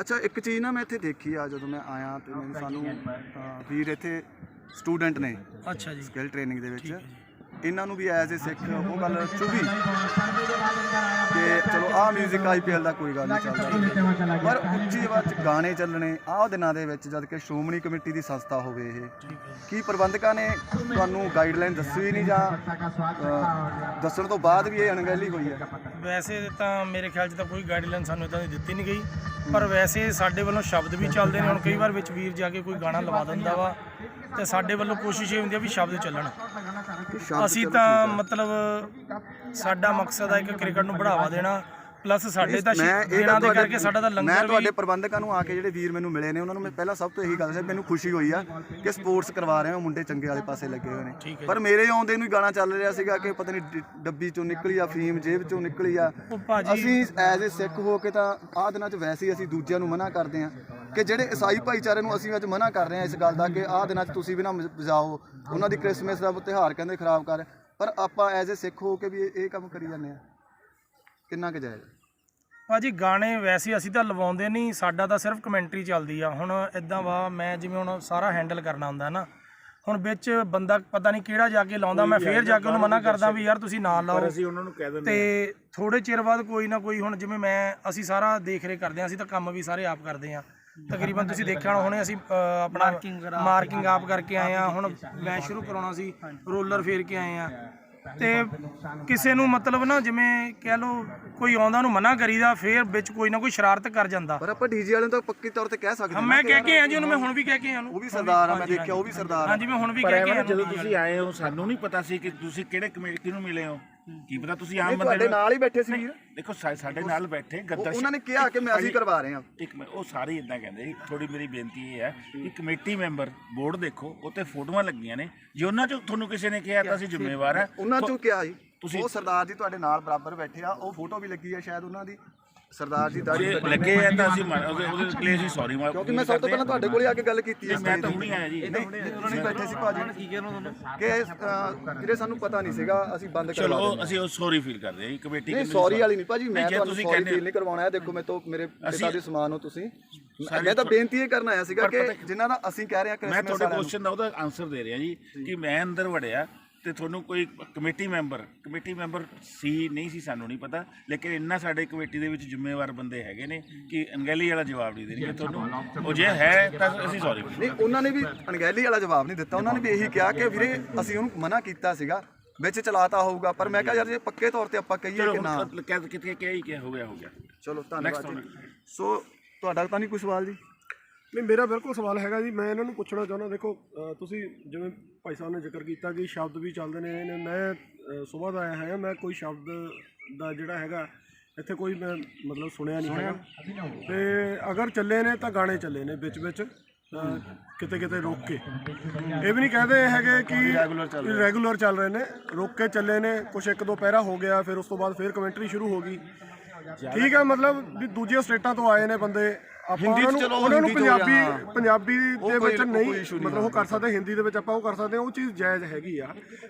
ਅੱਛਾ ਇੱਕ ਚੀਜ਼ ਨਾ ਮੈਂ ਇੱਥੇ ਦੇਖੀ ਆ ਜਦੋਂ ਮੈਂ ਆਇਆ ਤੇ ਮੈਨੂੰ ਸਾਨੂੰ ਅ, ਵੀਰ ਇੱਥੇ ਸਟੂਡੈਂਟ ਨੇ ਅੱਛਾ ਜੀ। ਸਕਿੱਲ ਟ੍ਰੇਨਿੰਗ ਦੇ ਵਿੱਚ। ਇਹਨਾਂ ਨੂੰ ਵੀ ਐਜ਼ ਏ ਸਿੱਖ, ਉਹ ਗੱਲ ਚੁਭੀ ਕਿ ਚਲੋ, ਆਹ 뮤직 ਆਈਪੀਐਲ ਦਾ ਕੋਈ ਗੱਲ ਨਹੀਂ ਚੱਲਦਾ। ਪਰ ਉੱਚੀ ਆਵਾਜ਼ 'ਚ ਗਾਣੇ ਚੱਲਣੇ, ਆਹ ਦਿਨਾਂ ਦੇ ਵਿੱਚ ਜਦ ਕਿ ਸ਼੍ਰੋਮਣੀ ਕਮੇਟੀ ਦੀ ਸੰਸਥਾ ਹੋਵੇ ਇਹ। ਕੀ ਪ੍ਰਬੰਧਕਾਂ ਨੇ ਤੁਹਾਨੂੰ ਗਾਈਡਲਾਈਨ ਦੱਸੀ ਨਹੀਂ ਜਾਂ ਦੱਸਣ ਤੋਂ ਬਾਅਦ ਵੀ ਇਹ ਅਣਗਹਿਲੀ ਹੋਈ ਹੈ? ਵੈਸੇ ਤਾਂ ਮੇਰੇ ਖਿਆਲ 'ਚ ਤਾਂ ਕੋਈ ਗਾਈਡਲਾਈਨ ਸਾਨੂੰ ਇਦਾਂ ਦੀ ਦਿੱਤੀ ਨਹੀਂ ਗਈ। ਪਰ ਵੈਸੇ ਸਾਡੇ ਵੱਲੋਂ ਸ਼ਬਦ ਵੀ ਚੱਲਦੇ ਨੇ। ਹੁਣ ਕਈ ਵਾਰ ਵਿੱਚ ਵੀਰ ਜਾ ਕੇ ਕੋਈ ਗਾਣਾ ਲਵਾ ਦਿੰਦਾ ਵਾ, ਤੇ ਸਾਡੇ ਵੱਲੋਂ ਕੋਸ਼ਿਸ਼ ਇਹ ਹੁੰਦੀ ਆ ਵੀ ਸ਼ਬਦ ਚੱਲਣ। ਅਸੀਂ ਤਾਂ ਮਤਲਬ ਸਾਡਾ ਮਕਸਦ ਹੈ ਕਿ ਕ੍ਰਿਕਟ ਨੂੰ ਬੜਾਵਾ ਦੇਣਾ ਪਲੱਸ ਸਾਡੇ ਤਾਂ ਮੈਂ ਇਹ ਦਿਨਾਂ ਗੱਲ ਦੇ ਤੁਹਾਡੇ ਕਰਕੇ ਸਾਡਾ ਤਾਂ ਮੈਂ ਲੰਗਰ ਤੁਹਾਡੇ ਵੀ ਪ੍ਰਬੰਧਕਾਂ ਨੂੰ ਆ ਕੇ ਜਿਹੜੇ ਵੀਰ ਮੈਨੂੰ ਮਿਲੇ ਨੇ ਉਹਨਾਂ ਨੂੰ ਮੈਂ ਪਹਿਲਾਂ ਸਭ ਤੋਂ ਇਹੀ ਗੱਲ ਸੀ ਮੈਨੂੰ ਖੁਸ਼ੀ ਹੋਈ ਆ ਕਿ ਸਪੋਰਟਸ ਕਰਵਾ ਰਹੇ ਹੋ ਮੁੰਡੇ ਚੰਗੇ ਵਾਲੇ ਪਾਸੇ ਲੱਗੇ ਹੋਏ ਨੇ। ਪਰ ਮੇਰੇ ਆਉਂਦੇ ਨੂੰ ਹੀ ਗਾਣਾ ਚੱਲ ਰਿਹਾ ਸੀਗਾ ਕਿ ਪਤਾ ਨਹੀਂ ਡੱਬੀ ਚੋਂ ਨਿਕਲੀ ਆ ਫੀਮ ਜੇਬ ਚੋਂ ਨਿਕਲੀ ਆ। ਅਸੀਂ ਐਜ਼ ਅ ਸਿੱਖ ਹੋ ਕੇ ਤਾਂ ਆਹ ਦਿਨਾਂ 'ਚ ਵੈਸੇ ਹੀ ਅਸੀਂ ਦੂਜਿਆਂ ਨੂੰ ਮਨਾ ਕਰਦੇ ਹਾਂ। ਕਿ ਜਿਹੜੇ ਈਸਾਈ ਭਾਈਚਾਰੇ ਨੂੰ ਅਸੀਂ ਅੱਜ ਮਨਾ ਕਰ ਰਹੇ ਹਾਂ ਇਸ ਗੱਲ ਦਾ ਕਿ ਆਹ ਦਿਨਾਂ 'ਚ ਤੁਸੀਂ ਵੀ ਨਾ ਵਜਾਓ ਉਹਨਾਂ ਦੀ ਕ੍ਰਿਸਮਸ ਦਾ ਤਿਉਹਾਰ ਕਹਿੰਦੇ ਖਰਾਬ ਕਰ। ਪਰ ਆਪਾਂ ਐਜ਼ ਅ ਸਿੱਖ ਹੋ ਕੇ ਵੀ ਇਹ ਇਹ ਕੰਮ ਕਰੀ ਜਾਂਦੇ ਆ ਕਿੰਨਾ ਕੁ ਜਾਇਜ਼? ਭਾਜੀ ਗਾਣੇ ਵੈਸੇ ਅਸੀਂ ਤਾਂ ਲਵਾਉਂਦੇ ਨਹੀਂ। ਸਾਡਾ ਤਾਂ ਸਿਰਫ ਕਮੈਂਟਰੀ ਚੱਲਦੀ ਆ। ਹੁਣ ਇਦਾਂ ਵਾ ਮੈਂ ਜਿਵੇਂ ਹੁਣ ਸਾਰਾ ਹੈਂਡਲ ਕਰਨਾ ਹੁੰਦਾ ਨਾ ਹੁਣ ਵਿੱਚ ਬੰਦਾ ਪਤਾ ਨਹੀਂ ਕਿਹੜਾ ਜਾ ਕੇ ਲਾਉਂਦਾ। ਮੈਂ ਫੇਰ ਜਾ ਕੇ ਉਹਨੂੰ ਮਨਾ ਕਰਦਾ ਵੀ ਯਾਰ ਤੁਸੀਂ ਨਾ ਲਾਓ। ਅਸੀਂ ਉਹਨਾਂ ਨੂੰ ਕਹਿ ਦਿੰਦੇ ਤੇ ਥੋੜੇ ਚਿਰ ਬਾਅਦ ਕੋਈ ਨਾ ਕੋਈ ਹੁਣ ਜਿਵੇਂ ਮੈਂ ਅਸੀਂ ਸਾਰਾ ਦੇਖ ਰੇ ਕਰਦੇ ਆ ਅਸੀਂ ਤਾਂ ਕੰਮ ਵੀ ਸਾਰੇ ਆਪ ਕਰਦੇ ਆ ਤਕਰੀਬਨ ਤੁਸੀਂ ਦੇਖਿਆ ਹੋਣਾ ਹੁਣੇ ਅਸੀਂ ਅ, ਆਪਣਾ ਮਾਰਕਿੰਗ ਆਪ ਕਰਕੇ ਆਏ ਆ ਹੁਣ ਮੈਂ ਸ਼ੁਰੂ ਕਰਾਉਣਾ ਸੀ ਰੋਲਰ ਫੇਰ ਕੇ ਆਏ ਆ ਤੇ ਕਿਸੇ ਨੂੰ ਮਤਲਬ ਨਾ ਜਿਵੇਂ ਕਹਿ ਲਓ ਕੋਈ ਆਉਂਦਾ ਉਹਨੂੰ ਮਨਾ ਕਰੀਦਾ ਫੇਰ ਵਿੱਚ ਕੋਈ ਨਾ ਕੋਈ ਸ਼ਰਾਰਤ ਕਰ ਜਾਂਦਾ। ਪਰ ਆਪਾਂ ਡੀਜੇ ਵਾਲਿਆਂ ਨੂੰ ਤਾਂ ਪੱਕੀ ਤੌਰ ਤੇ ਕਹਿ ਸਕਦੇ ਹਾਂ ਮੈਂ ਕਹਿ ਕੇ ਆਇਆ ਜੀ ਉਹਨੂੰ ਮੈਂ ਹੁਣ ਵੀ ਕਹਿ ਕੇ ਉਹਨੂੰ। ਉਹ ਵੀ ਸਰਦਾਰ ਆ ਮੈਂ ਦੇਖਿਆ ਉਹ ਵੀ ਸਰਦਾਰ ਆ। ਹਾਂਜੀ ਮੈਂ ਹੁਣ ਵੀ ਪਰ ਕਹਿ ਕੇ ਐਵੇਂ ਨਾ ਜਦੋਂ ਤੁਸੀਂ ਆਏ ਹੋ ਸਾਨੂੰ ਨਹੀਂ ਪਤਾ ਸੀ ਕਿ ਤੁਸੀਂ ਕਿਹੜੇ ਕਮੇਟੀ ਨੂੰ ਮਿਲੇ ਹੋ। ਕੀ ਪਤਾ ਤੁਸੀਂ ਆਮ ਬੰਦੇ ਤੁਹਾਡੇ ਨਾਲ ਹੀ ਬੈਠੇ ਸੀ ਵੀਰ। ਦੇਖੋ ਸਾ- ਸਾਡੇ ਨਾਲ ਬੈਠੇ ਉਹ- ਗੱਦਾ ਉਹਨਾਂ ਨੇ ਕਿਹਾ ਕਿ ਮੈਂ ਅਸੀਂ ਕਰਵਾ ਰਹੇ ਹਾਂ। ਇੱਕ ਮਿੰਟ ਉਹ ਸਾਰੇ ਇਦਾਂ ਕਹਿੰਦੇ ਥੋੜੀ ਮੇਰੀ ਬੇਨਤੀ ਇਹ ਹੈ ਕਿ ਕਮੇਟੀ ਮੈਂਬਰ ਬੋਰਡ ਦੇਖੋ ਉੱਤੇ ਫੋਟੋਆਂ ਲੱਗੀਆਂ ਨੇ। ਜੇ ਉਹਨਾਂ ਚੋਂ ਤੁਹਾਨੂੰ ਕਿਸੇ ਨੇ ਕਿਹਾ ਤਾਂ ਅਸੀਂ ਜ਼ਿੰਮੇਵਾਰ ਹੈ। ਉਹਨਾਂ ਚੋਂ ਕਿਹਾ ਜੀ ਤੁਸੀਂ- ਉਹ ਸਰਦਾਰ ਜੀ ਤੁਹਾਡੇ ਨਾਲ ਬਰਾਬਰ ਬੈਠੇ ਆ ਉਹ ਫੋਟੋ ਵੀ ਲੱਗੀ ਆ ਸ਼ਾਇਦ ਉਹਨਾਂ ਦੀ। ਸਰਦਾਰ ਜੀ ਦਾੜੀ ਜੇ ਲੱਗੇ ਆ ਤਾਂ ਅਸੀਂ ਮੰਨ- ਉਹਦੇ ਉਹਦੇ ਲਈ ਅਸੀਂ ਸੌਰੀ ਮਾਰ ਕਿਉਂਕਿ ਮੈਂ ਸਭ ਤੋਂ ਪਹਿਲਾਂ ਤੁਹਾਡੇ ਕੋਲੇ ਆ ਕੇ ਗੱਲ ਕੀਤੀ ਹੈ ਮੈਂ ਤਾਂ ਹੁਣੀ ਆਇਆ ਜੀ। ਨਹੀਂ ਉਹਨਾਂ ਨੇ ਬੈਠੇ ਸੀ ਭਾਜੀ। ਕੀ ਕਹਿਣਾ ਤੁਹਾਨੂੰ ਕਿ ਅਹ, ਵੀਰੇ ਸਾਨੂੰ ਪਤਾ ਨਹੀਂ ਸੀਗਾ ਅਸੀਂ ਬੰਦ ਕਰਵਾ ਚਲੋ ਦਿੰਦੇ ਅਸੀਂ ਉਹ ਸੌਰੀ ਫੀਲ ਕਰਦੇ ਹਾਂ ਜੀ ਕਮੇਟੀ ਨਹੀਂ ਸੌਰੀ ਵਾਲੀ ਨਹੀਂ ਭਾਜੀ ਮੈਂ ਜੇ ਤੁਹਾਨੂੰ ਤੁਸੀਂ ਸੌਰੀ ਕਹਿੰਦੇ ਫੀਲ ਨਹੀਂ ਕਰਵਾਉਣਾ ਹੈ। ਦੇਖੋ ਮੈਂ ਤੋਂ ਮੇਰੇ ਪਿਤਾ ਦੇ ਸਮਾਨ ਹੋ ਤੁਸੀਂ। ਮੈਂ ਤਾਂ ਬੇਨਤੀ ਇਹ ਕਰਨ ਆਇਆ ਸੀਗਾ ਕਿ ਜਿਨ੍ਹਾਂ ਦਾ ਅਸੀਂ ਕਹਿ ਰਹੇ ਹਾਂ ਮੈਂ ਕ੍ਰਿਸਮਸ ਤੁਹਾਡੇ ਵਾਲਿਆਂ ਨੂੰ। ਕੁਐਸਚਨ ਦਾ ਉਹਦਾ ਆਨਸਰ ਦੇ ਰਿਹਾ ਜੀ ਕਿ ਮੈਂ ਅੰਦਰ ਵੜਿਆ ਤੇ ਤੁਹਾਨੂੰ ਕੋਈ ਕਮੇਟੀ ਮੈਂਬਰ ਕਮੇਟੀ ਮੈਂਬਰ ਸੀ ਨਹੀਂ ਸੀ ਸਾਨੂੰ ਨਹੀਂ ਪਤਾ ਲੇਕਿਨ ਇੰਨਾ ਸਾਡੇ ਕਮੇਟੀ ਦੇ ਵਿੱਚ ਜ਼ਿੰਮੇਵਾਰ ਬੰਦੇ ਹੈਗੇ ਨੇ ਕਿ ਅਣਗਹਿਲੀ ਵਾਲਾ ਜਵਾਬ ਨਹੀਂ ਦੇਣਗੇ ਤੁਹਾਨੂੰ। ਉਹ ਜੇ ਹੈ ਤਾਂ ਅਸੀਂ ਸੌਰੀ ਨਹੀਂ ਉਹਨਾਂ ਨੇ ਵੀ ਅਣਗਹਿਲੀ ਵਾਲਾ ਜਵਾਬ ਨਹੀਂ ਦਿੱਤਾ ਉਹਨਾਂ ਨੇ ਵੀ ਇਹੀ ਕਿਹਾ ਕਿ ਵੀਰੇ ਅਸੀਂ ਉਹਨੂੰ ਮਨਾ ਕੀਤਾ ਸੀਗਾ ਵਿੱਚ ਚਲਾਤਾ ਹੋਊਗਾ ਪਰ ਮੈਂ ਕਿਹਾ ਯਾਰ ਜੇ ਪੱਕੇ ਤੌਰ ਤੇ ਆਪਾਂ ਕਹੀਏ ਕਿ ਨਾ। ਕਿਤੇ ਕਿਤੇ ਕਿਹਾ ਹੀ ਕਿਹਾ ਹੋ ਗਿਆ ਹੋ ਗਿਆ। ਚਲੋ ਧੰਨਵਾਦ ਜੀ। ਸੋ ਤੁਹਾਡਾ ਤਾਂ ਨਹੀਂ ਕੋਈ ਸਵਾਲ ਜੀ? ਨਹੀਂ ਮੇਰਾ ਬਿਲਕੁਲ ਸਵਾਲ ਹੈਗਾ ਜੀ ਮੈਂ ਇਹਨਾਂ ਨੂੰ ਪੁੱਛਣਾ ਚਾਹੁੰਦਾ ਦੇਖੋ ਤੁਸੀਂ ਜਿਵੇਂ ਭਾਈ ਸਾਹਿਬ ਨੇ ਜ਼ਿਕਰ ਕੀਤਾ ਕਿ ਸ਼ਬਦ ਵੀ ਚੱਲਦੇ ਨੇ ਇਹਨੇ ਮੈਂ ਸਵੇਰ ਦਾ ਆਇਆ ਹੈਗਾ ਮੈਂ ਕੋਈ ਸ਼ਬਦ ਦਾ ਜਿਹੜਾ ਹੈਗਾ ਇੱਥੇ ਕੋਈ ਮੈਂ ਮਤਲਬ ਸੁਣਿਆ ਨਹੀਂ ਹੈਗਾ। ਤੇ ਅਗਰ ਚੱਲੇ ਨੇ ਤਾਂ ਗਾਣੇ ਚੱਲੇ ਨੇ ਵਿੱਚ ਵਿੱਚ ਕਿਤੇ ਕਿਤੇ ਰੋਕ ਕੇ। ਇਹ ਵੀ ਨਹੀਂ ਕਹਦੇ ਹੈਗੇ ਕਿ ਰੈਗੂਲਰ ਚੱਲ ਰਹੇ ਨੇ। ਰੋਕ ਕੇ ਚੱਲੇ ਨੇ ਕੁਛ ਇੱਕ ਦੋ ਪਹਿਰਾ ਹੋ ਗਿਆ ਫਿਰ ਉਸ ਤੋਂ ਬਾਅਦ ਫਿਰ ਕਮੈਂਟਰੀ ਸ਼ੁਰੂ ਹੋ ਗਈ। ਠੀਕ ਹੈ ਮਤਲਬ ਵੀ ਦੂਜੀਆਂ ਸਟੇਟਾਂ ਤੋਂ ਆਏ ਨੇ ਬੰਦੇ ਆਪਾਂ ਹਿੰਦੀ 'ਚ ਉਹਨਾਂ ਨੂੰ ਚਲੋ ਉਹਨਾਂ ਨੂੰ ਹਿੰਦੀ 'ਚ ਹੋ ਗਿਆ, ਪੰਜਾਬੀ ਹਾਂ। ਪੰਜਾਬੀ ਦੇ ਕੋਈ- ਵਿੱਚ ਉਹ ਕੋਈ ਨਹੀਂ issue ਨਹੀਂ ਮਤਲਬ ਉਹ ਕਰ ਸਕਦੇ ਹਿੰਦੀ ਦੇ ਵਿੱਚ ਆਪਾਂ ਉਹ ਕਰ ਸਕਦੇ ਹਾਂ ਉਹ ਚੀਜ਼ ਜਾਇਜ਼ ਹੈਗੀ ਆ।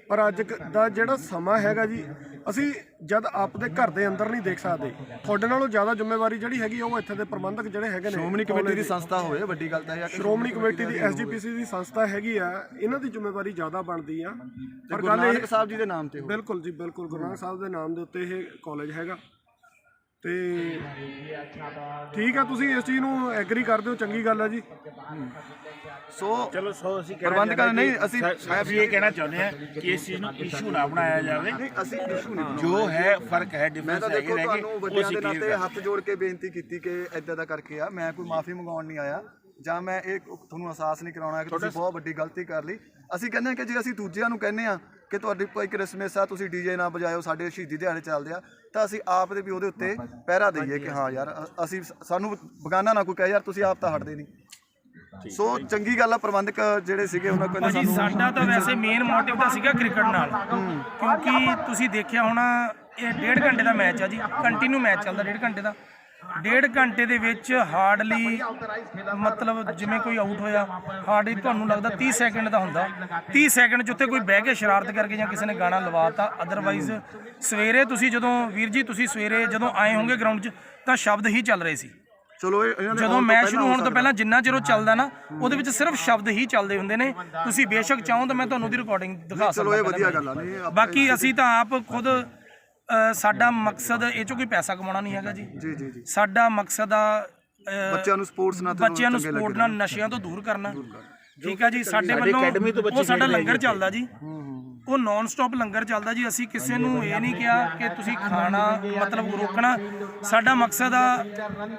ਪਰ ਅੱਜ ਕ- ਦਾ ਜਿਹੜਾ ਸਮਾਂ ਹੈਗਾ ਜੀ ਅਸੀਂ ਜਦ ਆਪਦੇ ਘਰ ਦੇ ਅੰਦਰ ਨਹੀਂ ਦੇਖ ਸਕਦੇ ਤੁਹਾਡੇ ਨਾਲੋਂ ਜ਼ਿਆਦਾ ਜ਼ਿੰਮੇਵਾਰੀ ਜਿਹੜੀ ਹੈਗੀ ਆ ਉਹ ਇੱਥੇ ਦੇ ਪ੍ਰਬੰਧਕ ਜਿਹੜੇ ਹੈਗੇ ਨੇ ਸ਼੍ਰੋਮਣੀ ਕਮੇਟੀ ਦੀ ਸੰਸਥਾ ਹੋਵੇ ਵੱਡੀ ਗੱਲ ਤਾਂ ਇਹ ਆ ਕਿ ਸ਼੍ਰੋਮਣੀ ਕਮੇਟੀ ਦੀ ਐਸਜੀਪੀਸੀ ਦੀ ਸੰਸਥਾ ਹੈਗੀ ਆ ਇਹਨਾਂ ਦੀ ਜ਼ਿੰਮੇਵਾਰੀ ਜ਼ਿਆਦਾ ਬਣਦੀ ਆ। ਪਰ ਗੁਰੂ ਗੱਲ ਇਹ ਨਾਨਕ ਸਾਹਿਬ ਜੀ ਦੇ ਨਾਮ ਤੇ ਹੋਵੇ। ਬਿਲਕੁਲ ਜੀ ਬਿਲਕੁਲ ਗੁਰੂ ਨਾਨਕ ਸਾਹਿਬ ਦੇ ਨਾਮ ਦੇ ਉੱਤੇ ਇਹ ਕਾਲਜ ਹੈਗਾ। ਤੇ ਠੀਕ ਆ ਤੁਸੀਂ ਇਸ ਚੀਜ਼ ਨੂੰ ਐਗਰੀ ਕਰਦੇ ਹੋ ਚੰਗੀ ਗੱਲ ਆ ਜੀ। ਸੋ ਚਲੋ ਸੋ ਅਸੀਂ ਪ੍ਰਬੰਧਕਾਂ ਨੇ ਨਹੀਂ, ਅਸੀਂ- ਅਸੀਂ ਇਹ ਕਹਿਣਾ ਚਾਹੁੰਦੇ ਹਾਂ ਕਿ ਇਸ ਚੀਜ਼ ਨੂੰ ਇਸ਼ੂ ਨਾ ਬਣਾਇਆ ਜਾਵੇ। ਨਹੀਂ ਅਸੀਂ ਇਸ਼ੂ ਨਹੀਂ ਜੋ ਹੈ ਫ਼ਰਕ ਹੈ ਮੈਂ ਡਿਫਰੈਂਸ ਤਾਂ ਹੈਗੇ ਦੇਖੋ ਰਹਿ ਤੁਹਾਨੂੰ ਵੱਡਿਆਂ ਉਹ ਦੇ ਨਾਤੇ ਕਰ ਹੱਥ ਜੋੜ ਕੇ ਬੇਨਤੀ ਕੀਤੀ ਕਿ ਇਦਾਂ ਦਾ ਕਰਕੇ ਆ ਮੈਂ ਕੋਈ ਮਾਫੀ ਮੰਗਾਉਣ ਨਹੀਂ ਆਇਆ। ਜਾਂ ਮੈਂ ਇਹ ਤੁਹਾਨੂੰ ਅਹਿਸਾਸ ਨਹੀਂ ਕਰਾਉਣਾ ਕਿ ਤੁਸੀਂ ਬਹੁਤ ਵੱਡੀ ਗਲਤੀ ਕਰ ਲਈ। ਅਸੀਂ ਕਹਿੰਦੇ ਹਾਂ ਕਿ ਜੇ ਅਸੀਂ ਦੂਜਿਆਂ ਨੂੰ ਕਹਿੰਦੇ ਆ ਕਿ ਤੁਹਾਡੀ ਕੋਈ ਕ੍ਰਿਸਮਸ ਆ ਤੁਸੀਂ ਡੀਜੇ ਨਾ ਵਜਾਇਓ ਸਾਡੇ ਸ਼ਹੀਦੀ ਦਿਹਾੜੇ ਚੱਲਦੇ ਆ ਤਾਂ ਅਸੀਂ ਆਪ ਦੇ ਵੀ ਉਹਦੇ ਉੱਤੇ ਪਹਿਰਾ ਦਈਏ ਕਿ ਹਾਂ ਯਾਰ ਅ- ਅਸੀਂ ਸਾਨੂੰ ਬਗਾਨਾ ਨਾ ਕੋਈ ਕਹੇ ਯਾਰ ਤੁਸੀਂ ਆਪ ਤਾਂ ਹਟਦੇ ਨਹੀਂ। ਸੋ ਚੰਗੀ ਗੱਲ ਆ ਪ੍ਰਬੰਧਕ ਜਿਹੜੇ ਸੀਗੇ ਉਹਨਾਂ ਕੋਲ ਭਾਜੀ ਸਾਡਾ ਤਾਂ ਵੈਸੇ ਮੇਨ ਮੋਟਿਵ ਤਾਂ ਸੀਗਾ ਕ੍ਰਿਕਟ ਨਾਲ। ਕਿਉਂਕਿ ਤੁਸੀਂ ਦੇਖਿਆ ਹੋਣਾ ਇਹ ਡੇਢ ਘੰਟੇ ਦਾ ਮੈਚ ਆ ਜੀ ਕੰਟੀਨਿਊ ਮੈਚ ਚੱਲਦਾ ਡੇਢ ਘੰਟੇ ਦਾ। ਡੇਢ ਘੰਟੇ ਦੇ ਵਿੱਚ ਹਾਰਡਲੀ ਮਤਲਬ ਜਿਵੇਂ ਕੋਈ ਆਊਟ ਹੋਇਆ ਹਾਰਡਲੀ ਤੁਹਾਨੂੰ ਲੱਗਦਾ 30 ਸੈਕਿੰਡ ਦਾ ਹੁੰਦਾ। 30 ਸੈਕਿੰਡ ਉੱਥੇ ਕੋਈ ਬਹਿ ਕੇ ਸ਼ਰਾਰਤ ਕਰਕੇ ਜਾਂ ਕਿਸੇ ਨੇ ਗਾਣਾ ਲਵਾਤਾ। ਅਦਰਵਾਈਜ਼ ਸਵੇਰੇ ਤੁਸੀਂ ਜਦੋਂ ਵੀਰ ਜੀ ਤੁਸੀਂ ਸਵੇਰੇ ਜਦੋਂ ਆਏ ਹੋਗੇ ਗਰਾਊਂਡ 'ਚ ਤਾਂ ਸ਼ਬਦ ਹੀ ਚੱਲ ਰਹੇ ਸੀ। ਚਲੋ ਦੇ ਜਦੋਂ ਮੈਚ ਸ਼ੁਰੂ ਹੋਣ ਤੋਂ। ਪਹਿਲਾਂ ਜਿੰਨਾ ਚਿਰ ਉਹ ਚੱਲਦਾ ਨਾ ਉਹਦੇ ਵਿੱਚ ਸਿਰਫ ਸ਼ਬਦ ਹੀ ਚੱਲਦੇ ਹੁੰਦੇ ਨੇ। ਤੁਸੀਂ ਬੇਸ਼ੱਕ ਚਾਹੋ ਤਾਂ ਮੈਂ ਤੁਹਾਨੂੰ ਉਹਦੀ ਰਿਕਾਰਡਿੰਗ ਦਿਖਾ ਸਕਦਾ ਚਲੋ ਇਹ ਪਹਿਲਾਂ ਵਧੀਆ ਮੈਂ। ਗੱਲ ਆ ਨਹੀਂ ਆਪਾਂ ਬਾਕੀ ਅਸੀਂ ਤਾਂ ਆਪ ਖੁਦ ਸਾਡਾ ਮਕਸਦ ਇਹ ਚੋਂ ਕੋਈ ਪੈਸਾ ਕਮਾਉਣਾ ਨਹੀਂ ਹੈਗਾ ਜੀ। ਜੀ ਜੀ ਜੀ। ਸਾਡਾ ਮਕਸਦ ਆ ਅ, ਬੱਚਿਆਂ ਨੂੰ ਸਪੋਰਟਸ ਨਾਲ ਬੱਚਿਆਂ ਨੂੰ ਸਪੋਰਟ। ਨਾਲ ਨਸ਼ਿਆਂ ਤੋਂ ਦੂਰ ਕਰਨਾ। ਠੀਕ ਆ ਜੀ ਸਾਡੇ ਵੱਲੋਂ ਉਹ ਸਾਡਾ ਲੰਗਰ ਚੱਲਦਾ ਜੀ। ਉਹ ਨਾਨ ਸਟਾਪ ਲੰਗਰ ਚੱਲਦਾ ਜੀ। ਅਸੀਂ ਕਿਸੇ ਨੂੰ ਇਹ ਨਹੀਂ ਕਿਹਾ ਕਿ ਤੁਸੀਂ ਖਾਣਾ ਮਤਲਬ ਰੋਕਣਾ। ਸਾਡਾ ਮਕਸਦ ਆ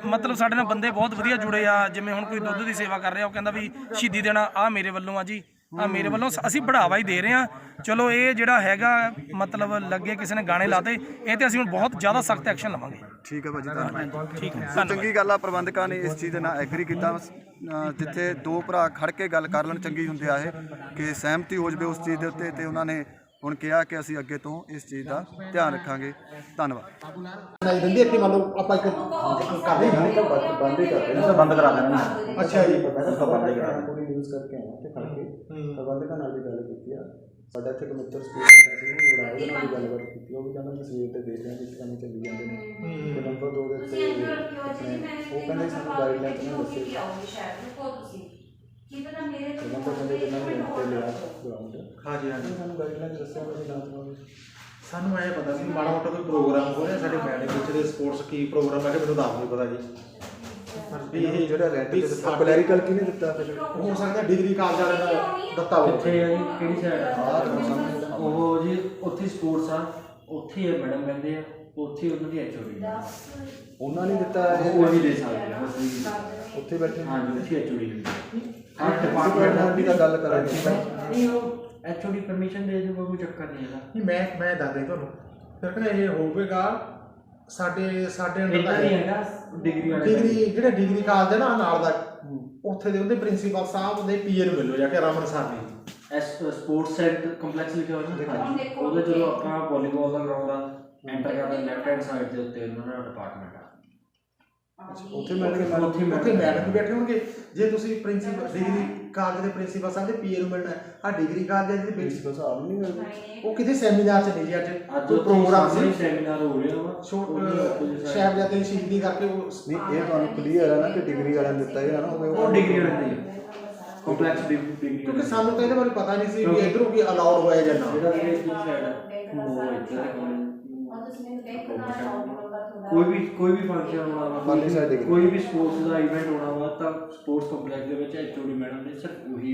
ਮਤਲਬ ਸਾਡੇ ਨਾਲ ਬੰਦੇ ਬਹੁਤ ਵਧੀਆ ਜੁੜੇ ਆ। ਜਿਵੇਂ ਹੁਣ ਕੋਈ ਦੁੱਧ ਦੀ ਸੇਵਾ ਕਰ ਰਿਹਾ ਉਹ ਕਹਿੰਦਾ ਵੀ ਸ਼ਹੀਦੀ ਦੇਣਾ ਆ ਮੇਰੇ ਵੱਲੋਂ ਆ ਜੀ। ਆ ਮੇਰੇ ਵੱਲੋਂ ਅਸੀਂ ਬੜਾਵਾ ਹੀ ਦੇ ਰਹੇ ਆ ਚਲੋ ਇਹ ਜਿਹੜਾ ਹੈਗਾ ਮਤਲਬ ਲੱਗੇ ਕਿਸੇ ਨੇ ਗਾਣੇ ਲਾਤੇ ਇਹ ਤੇ ਅਸੀਂ ਹੁਣ ਬਹੁਤ ਜ਼ਿਆਦਾ ਸਖਤ ਐਕਸ਼ਨ ਲਵਾਂਗੇ। ਠੀਕ ਹੈ ਭਾਜੀ ਧੰਨਵਾਦ। ਠੀਕ ਹੈ ਸੋ ਚੰਗੀ ਗੱਲ ਆ ਪ੍ਰਬੰਧਕਾਂ ਨੇ ਇਸ ਚੀਜ਼ ਦੇ ਨਾਲ ਐਗਰੀ ਕੀਤਾ। ਅ, ਜਿੱਥੇ ਦੋ ਭਰਾ ਖੜ ਕੇ ਗੱਲ ਕਰ ਲੈਣ ਚੰਗੀ ਹੁੰਦੀ ਆ ਇਹ ਕਿ ਸਹਿਮਤੀ ਹੋ ਜਵੇ ਉਸ ਚੀਜ਼ ਦੇ ਉੱਤੇ ਤੇ ਉਹਨਾਂ ਨੇ ਹੁਣ ਕਿਹਾ ਕਿ ਅਸੀਂ ਅੱਗੇ ਤੋਂ ਇਸ ਚੀਜ਼ ਦਾ ਧਿਆਨ ਰੱਖਾਂਗੇ। ਧੰਨਵਾਦ। ਨਹੀਂ ਦਿੰਦੀ ਇੱਥੇ ਮੰਨ ਲਓ ਆਪਾਂ ਇੱਕ ਕਰਦੇ ਹਾਂ ਤਾਂ ਬੰਦ ਹੀ ਕਰਦੇ ਹਾਂ ਬੰਦ ਕਰਾ ਦੇਣਾ ਅੱਛਾ ਜੀ। ਤਾਂ ਬੰਦ ਹੀ ਕਰਾ ਕੋਈ ਨਿਊਜ਼ ਕਰਕੇ ਆਇਆ ਤੇ ਫੜ ਕੇ। ਪ੍ਰਬੰਧਕਾਂ ਨਾਲ ਵੀ ਗੱਲ ਕੀਤੀ ਆ। ਸਾਡਾ ਇੱਥੇ ਇੱਕ ਮਿੱਤਰ ਸਟੂਡੈਂਟ ਹੈ ਸੀ ਉਹਨੂੰ ਬੜਾ ਉਹਦੇ ਨਾਲ ਵੀ ਗੱਲਬਾਤ ਕੀਤੀ। ਉਹ ਵੀ ਕਹਿੰਦਾ ਕਿ ਸਵੇਰ ਤੇ ਦੇਖ ਰਹੇ ਹਾਂ ਜਿਸ ਕੰਮ ਚੱਲੀ ਜਾਂਦੇ ਨੇ। ਤੇ ਨੰਬਰ 2 ਦੇ ਉੱਤੇ ਆਪਣੇ ਉਹ ਕਹਿੰਦੇ ਸਾਨੂੰ ਗਾਈਡਲਾਈਨ ਨਹੀਂ ਦੱਸੇ। ਨੰਬਰ ਬੰਦੇ ਜਿਹਨਾਂ ਨੇ ਰੈਂਟ ਤੇ ਲਿਆ ਗਰਾਊਂਡ ਹਾਂਜੀ ਹਾਂਜੀ। ਸਾਨੂੰ ਗਾਈਡਲਾਈਨ ਦੱਸਿਆ ਉਹਨੇ ਨਾ। ਤੁਹਾਨੂੰ ਸਾਨੂੰ ਐ ਪਤਾ ਸੀ ਮਾੜਾ ਮੋਟਾ ਕੋਈ ਪ੍ਰੋਗਰਾਮ ਹੋ ਰਿਹਾ ਸਾਡੇ ਮੈਡਮ ਵਿੱਚ ਦੇ ਸਪੋਰਟਸ ਕੀ ਪ੍ਰੋਗਰਾਮ ਹੈ ਕਿ ਮੈਨੂੰ ਤਾਂ ਆਪ ਨਹੀਂ ਪਤਾ ਜੀ। ਵੀ ਇਹ ਜਿਹੜਾ ਰੈਂਟ ਤੇ ਵੀ ਦਿੱਤਾ ਕਲੈਰੀਕਲ ਕਿਹਨੇ ਦਿੱਤਾ? ਫਿਰ ਹੋ ਸਕਦਾ ਡਿਗਰੀ ਕਾਲਜ ਵਾਲਿਆਂ ਦਾ ਦਿੱਤਾ ਹੋਵੇ। ਕਿੱਥੇ ਹੈ ਜੀ? ਕਿਹੜੀ ਸਾਈਡ ਜਿਹੜਾ ਉਹ ਜੀ ਉੱਥੇ ਸਪੋਰਟਸ ਆ ਉੱਥੇ ਹੀ ਮੈਡਮ ਕਹਿੰਦੇ ਆ ਉੱਥੇ ਉਹਨਾਂ ਦੀ ਐਚਓਡੀ ਉਹਨਾਂ ਨੇ ਦਿੱਤਾ ਉਹ ਵੀ ਦੇ ਸਕਦੇ ਆ ਬਸ ਵੀ। ਉੱਥੇ ਬੈਠੇ ਹਾਂਜੀ ਉੱਥੇ ਐਚਓਡੀ ਆਹ ਡਿਪਾਰਟਮੈਂਟ ਨਾਲ ਵੀ ਤਾਂ ਗੱਲ ਕਰਾਂਗੇ। ਨਹੀਂ ਉਹ ਐਚਓਡੀ ਪਰਮਿਸ਼ਨ ਦੇ ਦੂਗਾ ਕੋਈ ਚੱਕਰ ਨਹੀਂ ਹੈਗਾ। ਨਹੀਂ ਮੈਂ ਮੈਂ ਦੱਸ ਦੇ ਤੁਹਾਨੂੰ। ਫਿਰ ਕਹਿੰਦਾ ਇਹ ਹੋਵੇਗਾ ਸਾਡੇ ਸਾਡੇ ਅੰਦਰ ਇੰਨਾ ਦਾ ਨਹੀਂ ਹੈਗਾ ਡਿਗਰੀ ਵਾਲੇ ਡਿਗਰੀ ਜਿਹੜੇ ਡਿਗਰੀ ਕਾਲਜ ਹੈ ਨਾ ਨਾਲ ਦਾ। ਉੱਥੇ ਦੇ ਉਹਦੇ ਪ੍ਰਿੰਸੀਪਲ ਸਾਹਿਬ ਦੇ ਪੀਏ ਨੂੰ ਮਿਲੋ ਜਾ ਕੇ ਰਮਨ ਸਰ ਦੀ ਐਸ ਸਪੋਰਟਸ ਸੈਂਟਰ ਕੰਪਲੈਕਸ ਲਿਖਿਆ ਹੋਇਆ ਨਾ? ਉਹਦੇ ਜਦੋਂ ਆਪਾਂ ਵਾਲੀਬਾਲ ਦਾ ਗਰਾਊਂਡ ਆ ਐਂਟਰ ਕਰਦੇ ਲੈਫਟ ਹੈਂਡ ਸਾਈਡ ਦੇ ਉੱਤੇ ਉਹਨਾਂ ਦਾ ਡਿਪਾਰਟਮੈਂਟ ਆ। ਉੱਥੇ ਮਿਲ ਕੇ ਉੱਥੇ ਉੱਥੇ ਮੈਡਮ ਮੈਡਮ ਵੀ ਬੈਠੇ ਹੋਣਗੇ। ਜੇ ਤੁਸੀਂ ਪ੍ਰਿੰਸੀਪਲ ਡਿਗਰੀ ਕਾਲਜ ਦੇ ਪ੍ਰਿੰਸੀਪਲ ਸਾਹਿਬ ਦੇ ਪੀਏ ਨੂੰ ਮਿਲਣਾ ਆ ਡਿਗਰੀ ਕਾਲਜ ਦੇ ਵਿੱਚ। ਪ੍ਰਿੰਸੀਪਲ ਸਾਹਿਬ ਨਹੀਂ ਮਿਲਦੇ। ਉਹ ਕਿਤੇ ਸੈਮੀਨਾਰ ਚ ਨਹੀਂ ਜੀ ਅੱਜ। ਅੱਜ ਕੋਈ ਪ੍ਰੋਗਰਾਮ ਸੀ। ਸੈਮੀਨਾਰ ਹੋ ਰਿਹਾ ਵਾ। ਛੋਟ ਸ਼ਾਇਦ ਜਾਂ ਤੇ ਸ਼ਹੀਦੀ ਕਰਕੇ ਉਹ ਨਹੀਂ ਇਹ ਤੁਹਾਨੂੰ ਕਲੀਅਰ ਹੈ ਨਾ ਕਿ ਡਿਗਰੀ ਵਾਲਿਆਂ ਨੇ ਦਿੱਤਾ ਹੈ ਨਾ ਹੋਵੇ ਉਹ ਡਿਗਰੀ ਵਾਲੇ ਦੀ ਕੰਪਲੈਕਸ ਡਿਗਰੀ ਕਿਉਂਕਿ ਸਾਨੂੰ ਤਾਂ ਇਹਦੇ ਬਾਰੇ ਪਤਾ ਨਹੀਂ ਸੀ ਵੀ ਇਧਰੋਂ ਵੀ ਅਲਾਉਡ ਹੋਇਆ ਜਾਂ ਨਾ। ਜਿਹੜਾ ਕਿ ਇਸ ਸਾਈਡ ਉਹ ਇੱਧਰ ਹੈ। ਕੋਈ ਵੀ ਕੋਈ ਵੀ ਫੰਕਸ਼ਨ ਹੋਣਾ ਵਾ ਪਰਲੀ side ਕੋਈ ਵੀ ਸਪੋਰਟਸ ਦਾ ਇਵੈਂਟ ਹੋਣਾ ਵਾ ਤਾਂ ਸਪੋਰਟਸ ਕੰਪਲੈਕਸ ਦੇ ਵਿੱਚ ਐਚਓਡੀ ਮੈਡਮ ਨੇ ਸਿਰਫ ਉਹੀ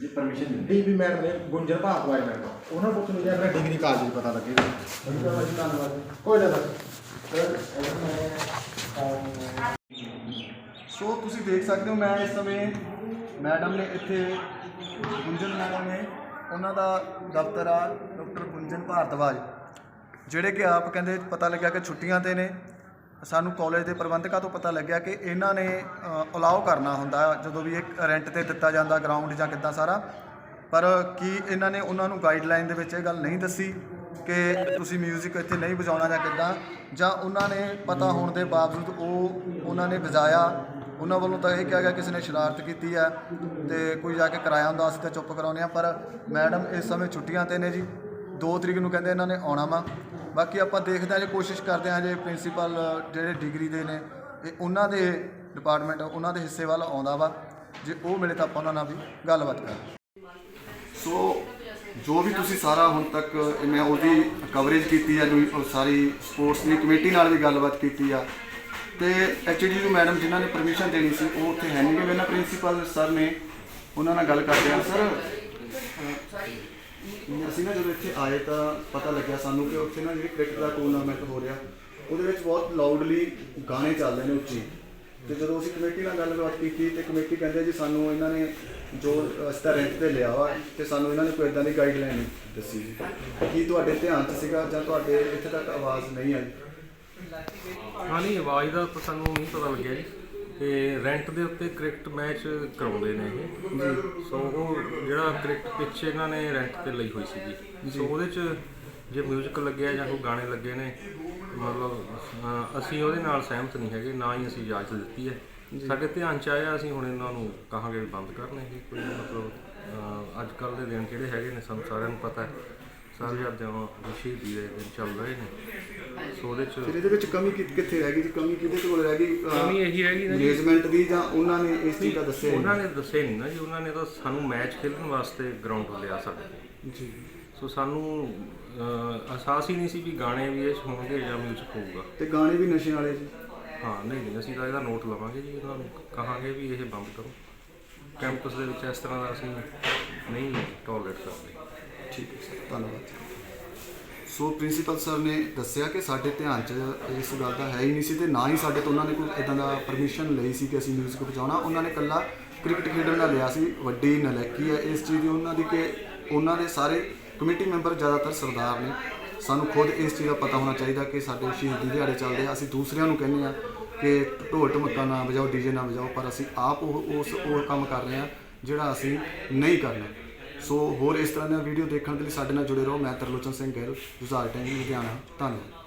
ਜੀ ਪਰਮਿਸ਼ਨ ਦਿੰਦੇ ਡੀਪੀ ਮੈਡਮ ਨੇ ਗੁੰਜਰ ਭਾਗਵਾਜ ਮੈਡਮ ਉਹਨਾਂ ਕੋਲ ਨੂੰ ਜਿਹੜਾ ਡਿਗਰੀ ਕਾਲਜ ਦੀ ਪਤਾ ਲੱਗੇਗਾ। ਧੰਨਵਾਦ ਕੋਈ ਨਾ ਸੋ ਤੁਸੀਂ ਦੇਖ ਸਕਦੇ ਹੋ ਮੈਂ ਇਸ ਸਮੇਂ ਮੈਡਮ ਨੇ ਇੱਥੇ ਗੁੰਜਨ ਮੈਡਮ ਨੇ ਉਹਨਾਂ ਦਾ ਦਫ਼ਤਰ ਆ ਡਾਕਟਰ ਗੁੰਜਨ ਭਾਰਤਵਾਜ ਜਿਹੜੇ ਕਿ ਆਪ ਕਹਿੰਦੇ ਪਤਾ ਲੱਗਿਆ ਕਿ ਛੁੱਟੀਆਂ ਤੇ ਨੇ ਸਾਨੂੰ ਕਾਲਜ ਦੇ ਪ੍ਰਬੰਧਕਾਂ ਤੋਂ ਪਤਾ ਲੱਗਿਆ ਕਿ ਇਹਨਾਂ ਨੇ ਅਲਾਉ ਕਰਨਾ ਹੁੰਦਾ ਜਦੋਂ ਵੀ ਇੱਕ ਰੈਂਟ ਤੇ ਦਿੱਤਾ ਜਾਂਦਾ ਗਰਾਊਂਡ ਜਾਂ ਕਿੱਦਾਂ ਸਾਰਾ। ਪਰ ਕੀ ਇਹਨਾਂ ਨੇ ਉਹਨਾਂ ਨੂੰ ਗਾਈਡਲਾਈਨ ਦੇ ਵਿੱਚ ਇਹ ਗੱਲ ਨਹੀਂ ਦੱਸੀ ਕਿ ਤੁਸੀਂ 뮤직 ਇੱਥੇ ਨਹੀਂ ਵਜਾਉਣਾ ਜਾਂ ਕਿੱਦਾਂ? ਜਾਂ ਉਹਨਾਂ ਨੇ ਪਤਾ ਹੋਣ ਦੇ ਬਾਵਜੂਦ ਉਹ ਉਹਨਾਂ ਨੇ ਵਜਾਇਆ। ਉਹਨਾਂ ਵੱਲੋਂ ਤਾਂ ਇਹ ਕਿਹਾ ਗਿਆ ਕਿਸੇ ਨੇ ਸ਼ਰਾਰਤ ਕੀਤੀ ਹੈ ਤੇ ਕੋਈ ਜਾ ਕੇ ਕਰਾਇਆ ਹੁੰਦਾ ਅਸੀਂ ਤਾਂ ਚੁੱਪ ਕਰਾਉਂਦੇ ਆ ਪਰ ਮੈਡਮ ਇਸ ਸਮੇਂ ਛੁੱਟੀਆਂ ਤੇ ਨੇ ਜੀ। 2 ਤਰੀਕ ਨੂੰ ਕਹਿੰਦੇ ਇਹਨਾਂ ਨੇ ਆਉਣਾ ਵਾ। ਬਾਕੀ ਆਪਾਂ ਦੇਖਦੇ ਹਾਂ ਜੇ ਕੋਸ਼ਿਸ਼ ਕਰਦੇ ਹਾਂ ਜੇ ਪ੍ਰਿੰਸੀਪਲ, ਜਿਹੜੇ ਡਿਗਰੀ ਦੇ ਨੇ, ਇਹ ਉਹਨਾਂ ਦੇ ਡਿਪਾਰਟਮੈਂਟ ਉਹਨਾਂ ਦੇ ਹਿੱਸੇ ਵੱਲ ਆਉਂਦਾ ਵਾ। ਜੇ ਉਹ ਮਿਲੇ ਤਾਂ ਆਪਾਂ ਉਹਨਾਂ ਨਾਲ ਵੀ ਗੱਲਬਾਤ ਕਰਾਂਗੇ। ਸੋ, ਜੋ ਵੀ ਤੁਸੀਂ ਸਾਰਾ ਹੁਣ ਤੱਕ ਮੈਂ ਉਹਦੀ ਕਵਰੇਜ ਕੀਤੀ ਆ, ਜੋ ਸਾਰੀ ਸਪੋਰਟਸ ਦੀ ਕਮੇਟੀ ਨਾਲ ਵੀ ਗੱਲਬਾਤ ਕੀਤੀ ਆ। ਤੇ ਐਚਡੀ ਨੂੰ ਮੈਡਮ ਜਿਨ੍ਹਾਂ ਨੇ ਪਰਮਿਸ਼ਨ ਦੇਣੀ ਸੀ, ਉਹ ਉੱਥੇ ਹੈ ਨਹੀਂ ਗੇ। ਮੇਰਾ ਪ੍ਰਿੰਸੀਪਲ ਸਰ ਨੇ, ਉਹਨਾਂ ਨਾਲ ਗੱਲ ਕਰਦੇ ਆ ਸਰ ਅਸੀਂ ਨਾ ਜਦੋਂ ਇੱਥੇ ਆਏ ਤਾਂ ਪਤਾ ਲੱਗਿਆ ਸਾਨੂੰ ਕਿ ਉੱਥੇ ਨਾ ਜਿਹੜੀ ਕ੍ਰਿਕਟ ਦਾ ਟੂਰਨਾਮੈਂਟ ਹੋ ਰਿਹਾ, ਉਹਦੇ ਵਿੱਚ ਬਹੁਤ ਲਾਊਡਲੀ ਗਾਣੇ ਚੱਲਦੇ ਨੇ ਉੱਚੀ। ਤੇ ਜਦੋਂ ਅਸੀਂ ਕਮੇਟੀ ਨਾਲ ਗੱਲਬਾਤ ਕੀਤੀ ਤੇ ਕਮੇਟੀ ਕਹਿੰਦੇ ਜੀ ਸਾਨੂੰ ਇਹਨਾਂ ਨੇ ਜੋ ਅਸਤਾ ਰੈਂਟ ਤੇ ਲਿਆ ਵਾ ਤੇ ਸਾਨੂੰ ਇਹਨਾਂ ਨੇ ਕੋਈ ਇਦਾਂ ਦੀ ਗਾਈਡਲਾਈਨ ਦੱਸੀ ਜੀ। ਕੀ ਤੁਹਾਡੇ ਧਿਆਨ 'ਚ ਸੀਗਾ ਜਾਂ ਤੁਹਾਡੇ ਇੱਥੇ ਤੱਕ ਆਵਾਜ਼ ਨਹੀਂ ਆਈ? ਹਾਂ ਨਹੀਂ, ਆਵਾਜ਼ ਦਾ ਸਾਨੂੰ ਨਹੀਂ ਪਤਾ ਲੱਗਿਆ ਜੀ। ਤੇ ਰੈਂਟ ਦੇ ਉੱਤੇ ਕ੍ਰਿਕਟ ਮੈਚ ਕਰਾਉਂਦੇ ਨੇ ਇਹ। ਸੋ ਉਹ ਜਿਹੜਾ ਕ੍ਰਿਕਟ ਪਿੱਚ ਇਹਨਾਂ ਨੇ ਰੈਂਟ ਤੇ ਲਈ ਹੋਈ ਸੀਗੀ। ਸੋ ਉਹਦੇ 'ਚ ਜੇ 뮤직 ਲੱਗਿਆ ਜਾਂ ਕੋਈ ਗਾਣੇ ਲੱਗੇ ਨੇ ਮਤਲਬ ਅਸੀਂ ਉਹਦੇ ਨਾਲ ਸਹਿਮਤ ਨਹੀਂ ਹੈਗੇ ਨਾ ਹੀ ਅਸੀਂ ਇਜਾਜ਼ਤ ਦਿੱਤੀ ਹੈ। ਸਾਡੇ ਧਿਆਨ 'ਚ ਆਇਆ ਅਸੀਂ ਹੁਣ ਇਹਨਾਂ ਨੂੰ ਕਹਾਂਗੇ ਵੀ ਬੰਦ ਕਰਨ ਇਹ। ਕੋਈ ਮਤਲਬ ਅੱਜ ਕੱਲ ਦੇ ਦਿਨ ਜਿਹੜੇ ਹੈਗੇ ਨੇ ਸਾਨੂੰ ਸਾਰਿਆਂ ਨੂੰ ਪਤਾ ਹੈ। ਸਾਰੇ ਆਪਦੇ ਸ਼ਹੀਦੀ ਦੇ ਦਿਨ ਚੱਲ ਰਹੇ ਨੇ। ਸੋ ਉਹਦੇ 'ਚ ਫਿਰ ਇਹਦੇ ਵਿੱਚ ਕਮੀ ਕਿ- ਕਿੱਥੇ ਰਹਿ ਗਈ ਜੀ? ਕਮੀ ਕਿਹਦੇ ਕੋਲ ਰਹਿ ਗਈ? ਕਮੀ ਇਹੀ ਰਹਿ ਗਈ ਨਾ ਜੀ। ਮੈਨੇਜਮੈਂਟ ਦੀ ਜਾਂ ਉਹਨਾਂ ਨੇ ਇਸ ਚੀਜ਼ ਦਾ ਦੱਸਿਆ ਹੀ ਉਹਨਾਂ ਨੇ ਦੱਸਿਆ ਨਹੀਂ ਨਾ ਜੀ। ਉਹਨਾਂ ਨੇ ਤਾਂ ਸਾਨੂੰ ਮੈਚ ਖੇਡਣ ਵਾਸਤੇ ਗਰਾਊਂਡ ਲਿਆ ਸਾਡੇ ਜੀ। ਸੋ ਸਾਨੂੰ ਅਹ, ਅਹਿਸਾਸ ਹੀ ਨਹੀਂ ਸੀ ਵੀ ਗਾਣੇ ਵੀ ਇਹ 'ਚ ਹੋਣਗੇ ਜਾਂ ਮਿਊਜ਼ਿਕ ਹੋਊਗਾ। ਤੇ ਗਾਣੇ ਵੀ ਨਸ਼ੇ ਵਾਲੇ ਜੀ? ਹਾਂ ਨਹੀਂ ਨਹੀਂ ਅਸੀਂ ਤਾਂ ਇਹਦਾ ਨੋਟ ਲਵਾਂਗੇ ਜੀ। ਉਹਨਾਂ ਨੂੰ ਕਹਾਂਗੇ ਵੀ ਇਹ ਬੰਦ ਕਰੋ। ਕੈਂਪਸ ਦੇ ਵਿੱਚ ਇਸ ਤਰ੍ਹਾਂ ਦਾ ਅਸੀਂ ਨਹੀਂ ਟੋਲਰੇਟ ਕਰਦੇ। ਠੀਕ ਹੈ ਸਰ ਧੰਨਵਾਦ। ਸੋ ਪ੍ਰਿੰਸੀਪਲ ਸਰ ਨੇ ਦੱਸਿਆ ਕਿ ਸਾਡੇ ਧਿਆਨ 'ਚ ਇਸ ਗੱਲ ਦਾ ਹੈ ਹੀ ਨਹੀਂ ਸੀ ਤੇ ਨਾ ਹੀ ਸਾਡੇ ਤੋਂ ਉਹਨਾਂ ਨੇ ਕੋਈ ਇਦਾਂ ਦਾ ਪਰਮਿਸ਼ਨ ਲਈ ਸੀ ਕਿ ਅਸੀਂ ਮਿਊਜ਼ਿਕ ਵਜਾਉਣਾ ਉਹਨਾਂ ਨੇ ਕੱਲਾ ਕ੍ਰਿਕਟ ਖੇਡਣ ਦਾ ਲਿਆ ਸੀ, ਵੱਡੀ ਨਲੈਕੀ ਹੈ ਇਸ ਚੀਜ਼ ਦੀ। ਉਹਨਾਂ ਦੀ ਕਿ ਉਹਨਾਂ ਦੇ ਸਾਰੇ ਕਮੇਟੀ ਮੈਂਬਰ ਜ਼ਿਆਦਾਤਰ ਸਰਦਾਰ ਨੇ। ਸਾਨੂੰ ਖੁਦ ਇਸ ਚੀਜ਼ ਦਾ ਪਤਾ ਹੋਣਾ ਚਾਹੀਦਾ ਕਿ ਸਾਡੇ ਸ਼ਹੀਦੀ ਦਿਹਾੜੇ ਚੱਲਦੇ ਆ। ਅਸੀਂ ਦੂਸਰਿਆਂ ਨੂੰ ਕਹਿੰਦੇ ਆ ਕਿ ਢੋਲ ਢਮੱਕਾ ਨਾ ਵਜਾਓ ਡੀਜੇ ਨਾ ਵਜਾਓ, ਪਰ ਅਸੀਂ ਆਪ ਉਹ, ਉਸ, ਉਹ ਕੰਮ ਕਰ ਰਹੇ ਆ ਜਿਹੜਾ ਅਸੀਂ ਨਹੀਂ ਕਰਨਾ। ਸੋ ਹੋਰ ਇਸ ਤਰ੍ਹਾਂ ਦੀਆਂ ਵੀਡੀਓ ਦੇਖਣ ਦੇ ਲਈ ਸਾਡੇ ਨਾਲ ਜੁੜੇ ਰਹੋ। ਮੈਂ ਤਰਲੋਚਨ ਸਿੰਘ ਗਿੱਲ ਜੁਝਾਰ ਟਾਈਮ ਲੁਧਿਆਣਾ। ਧੰਨਵਾਦ।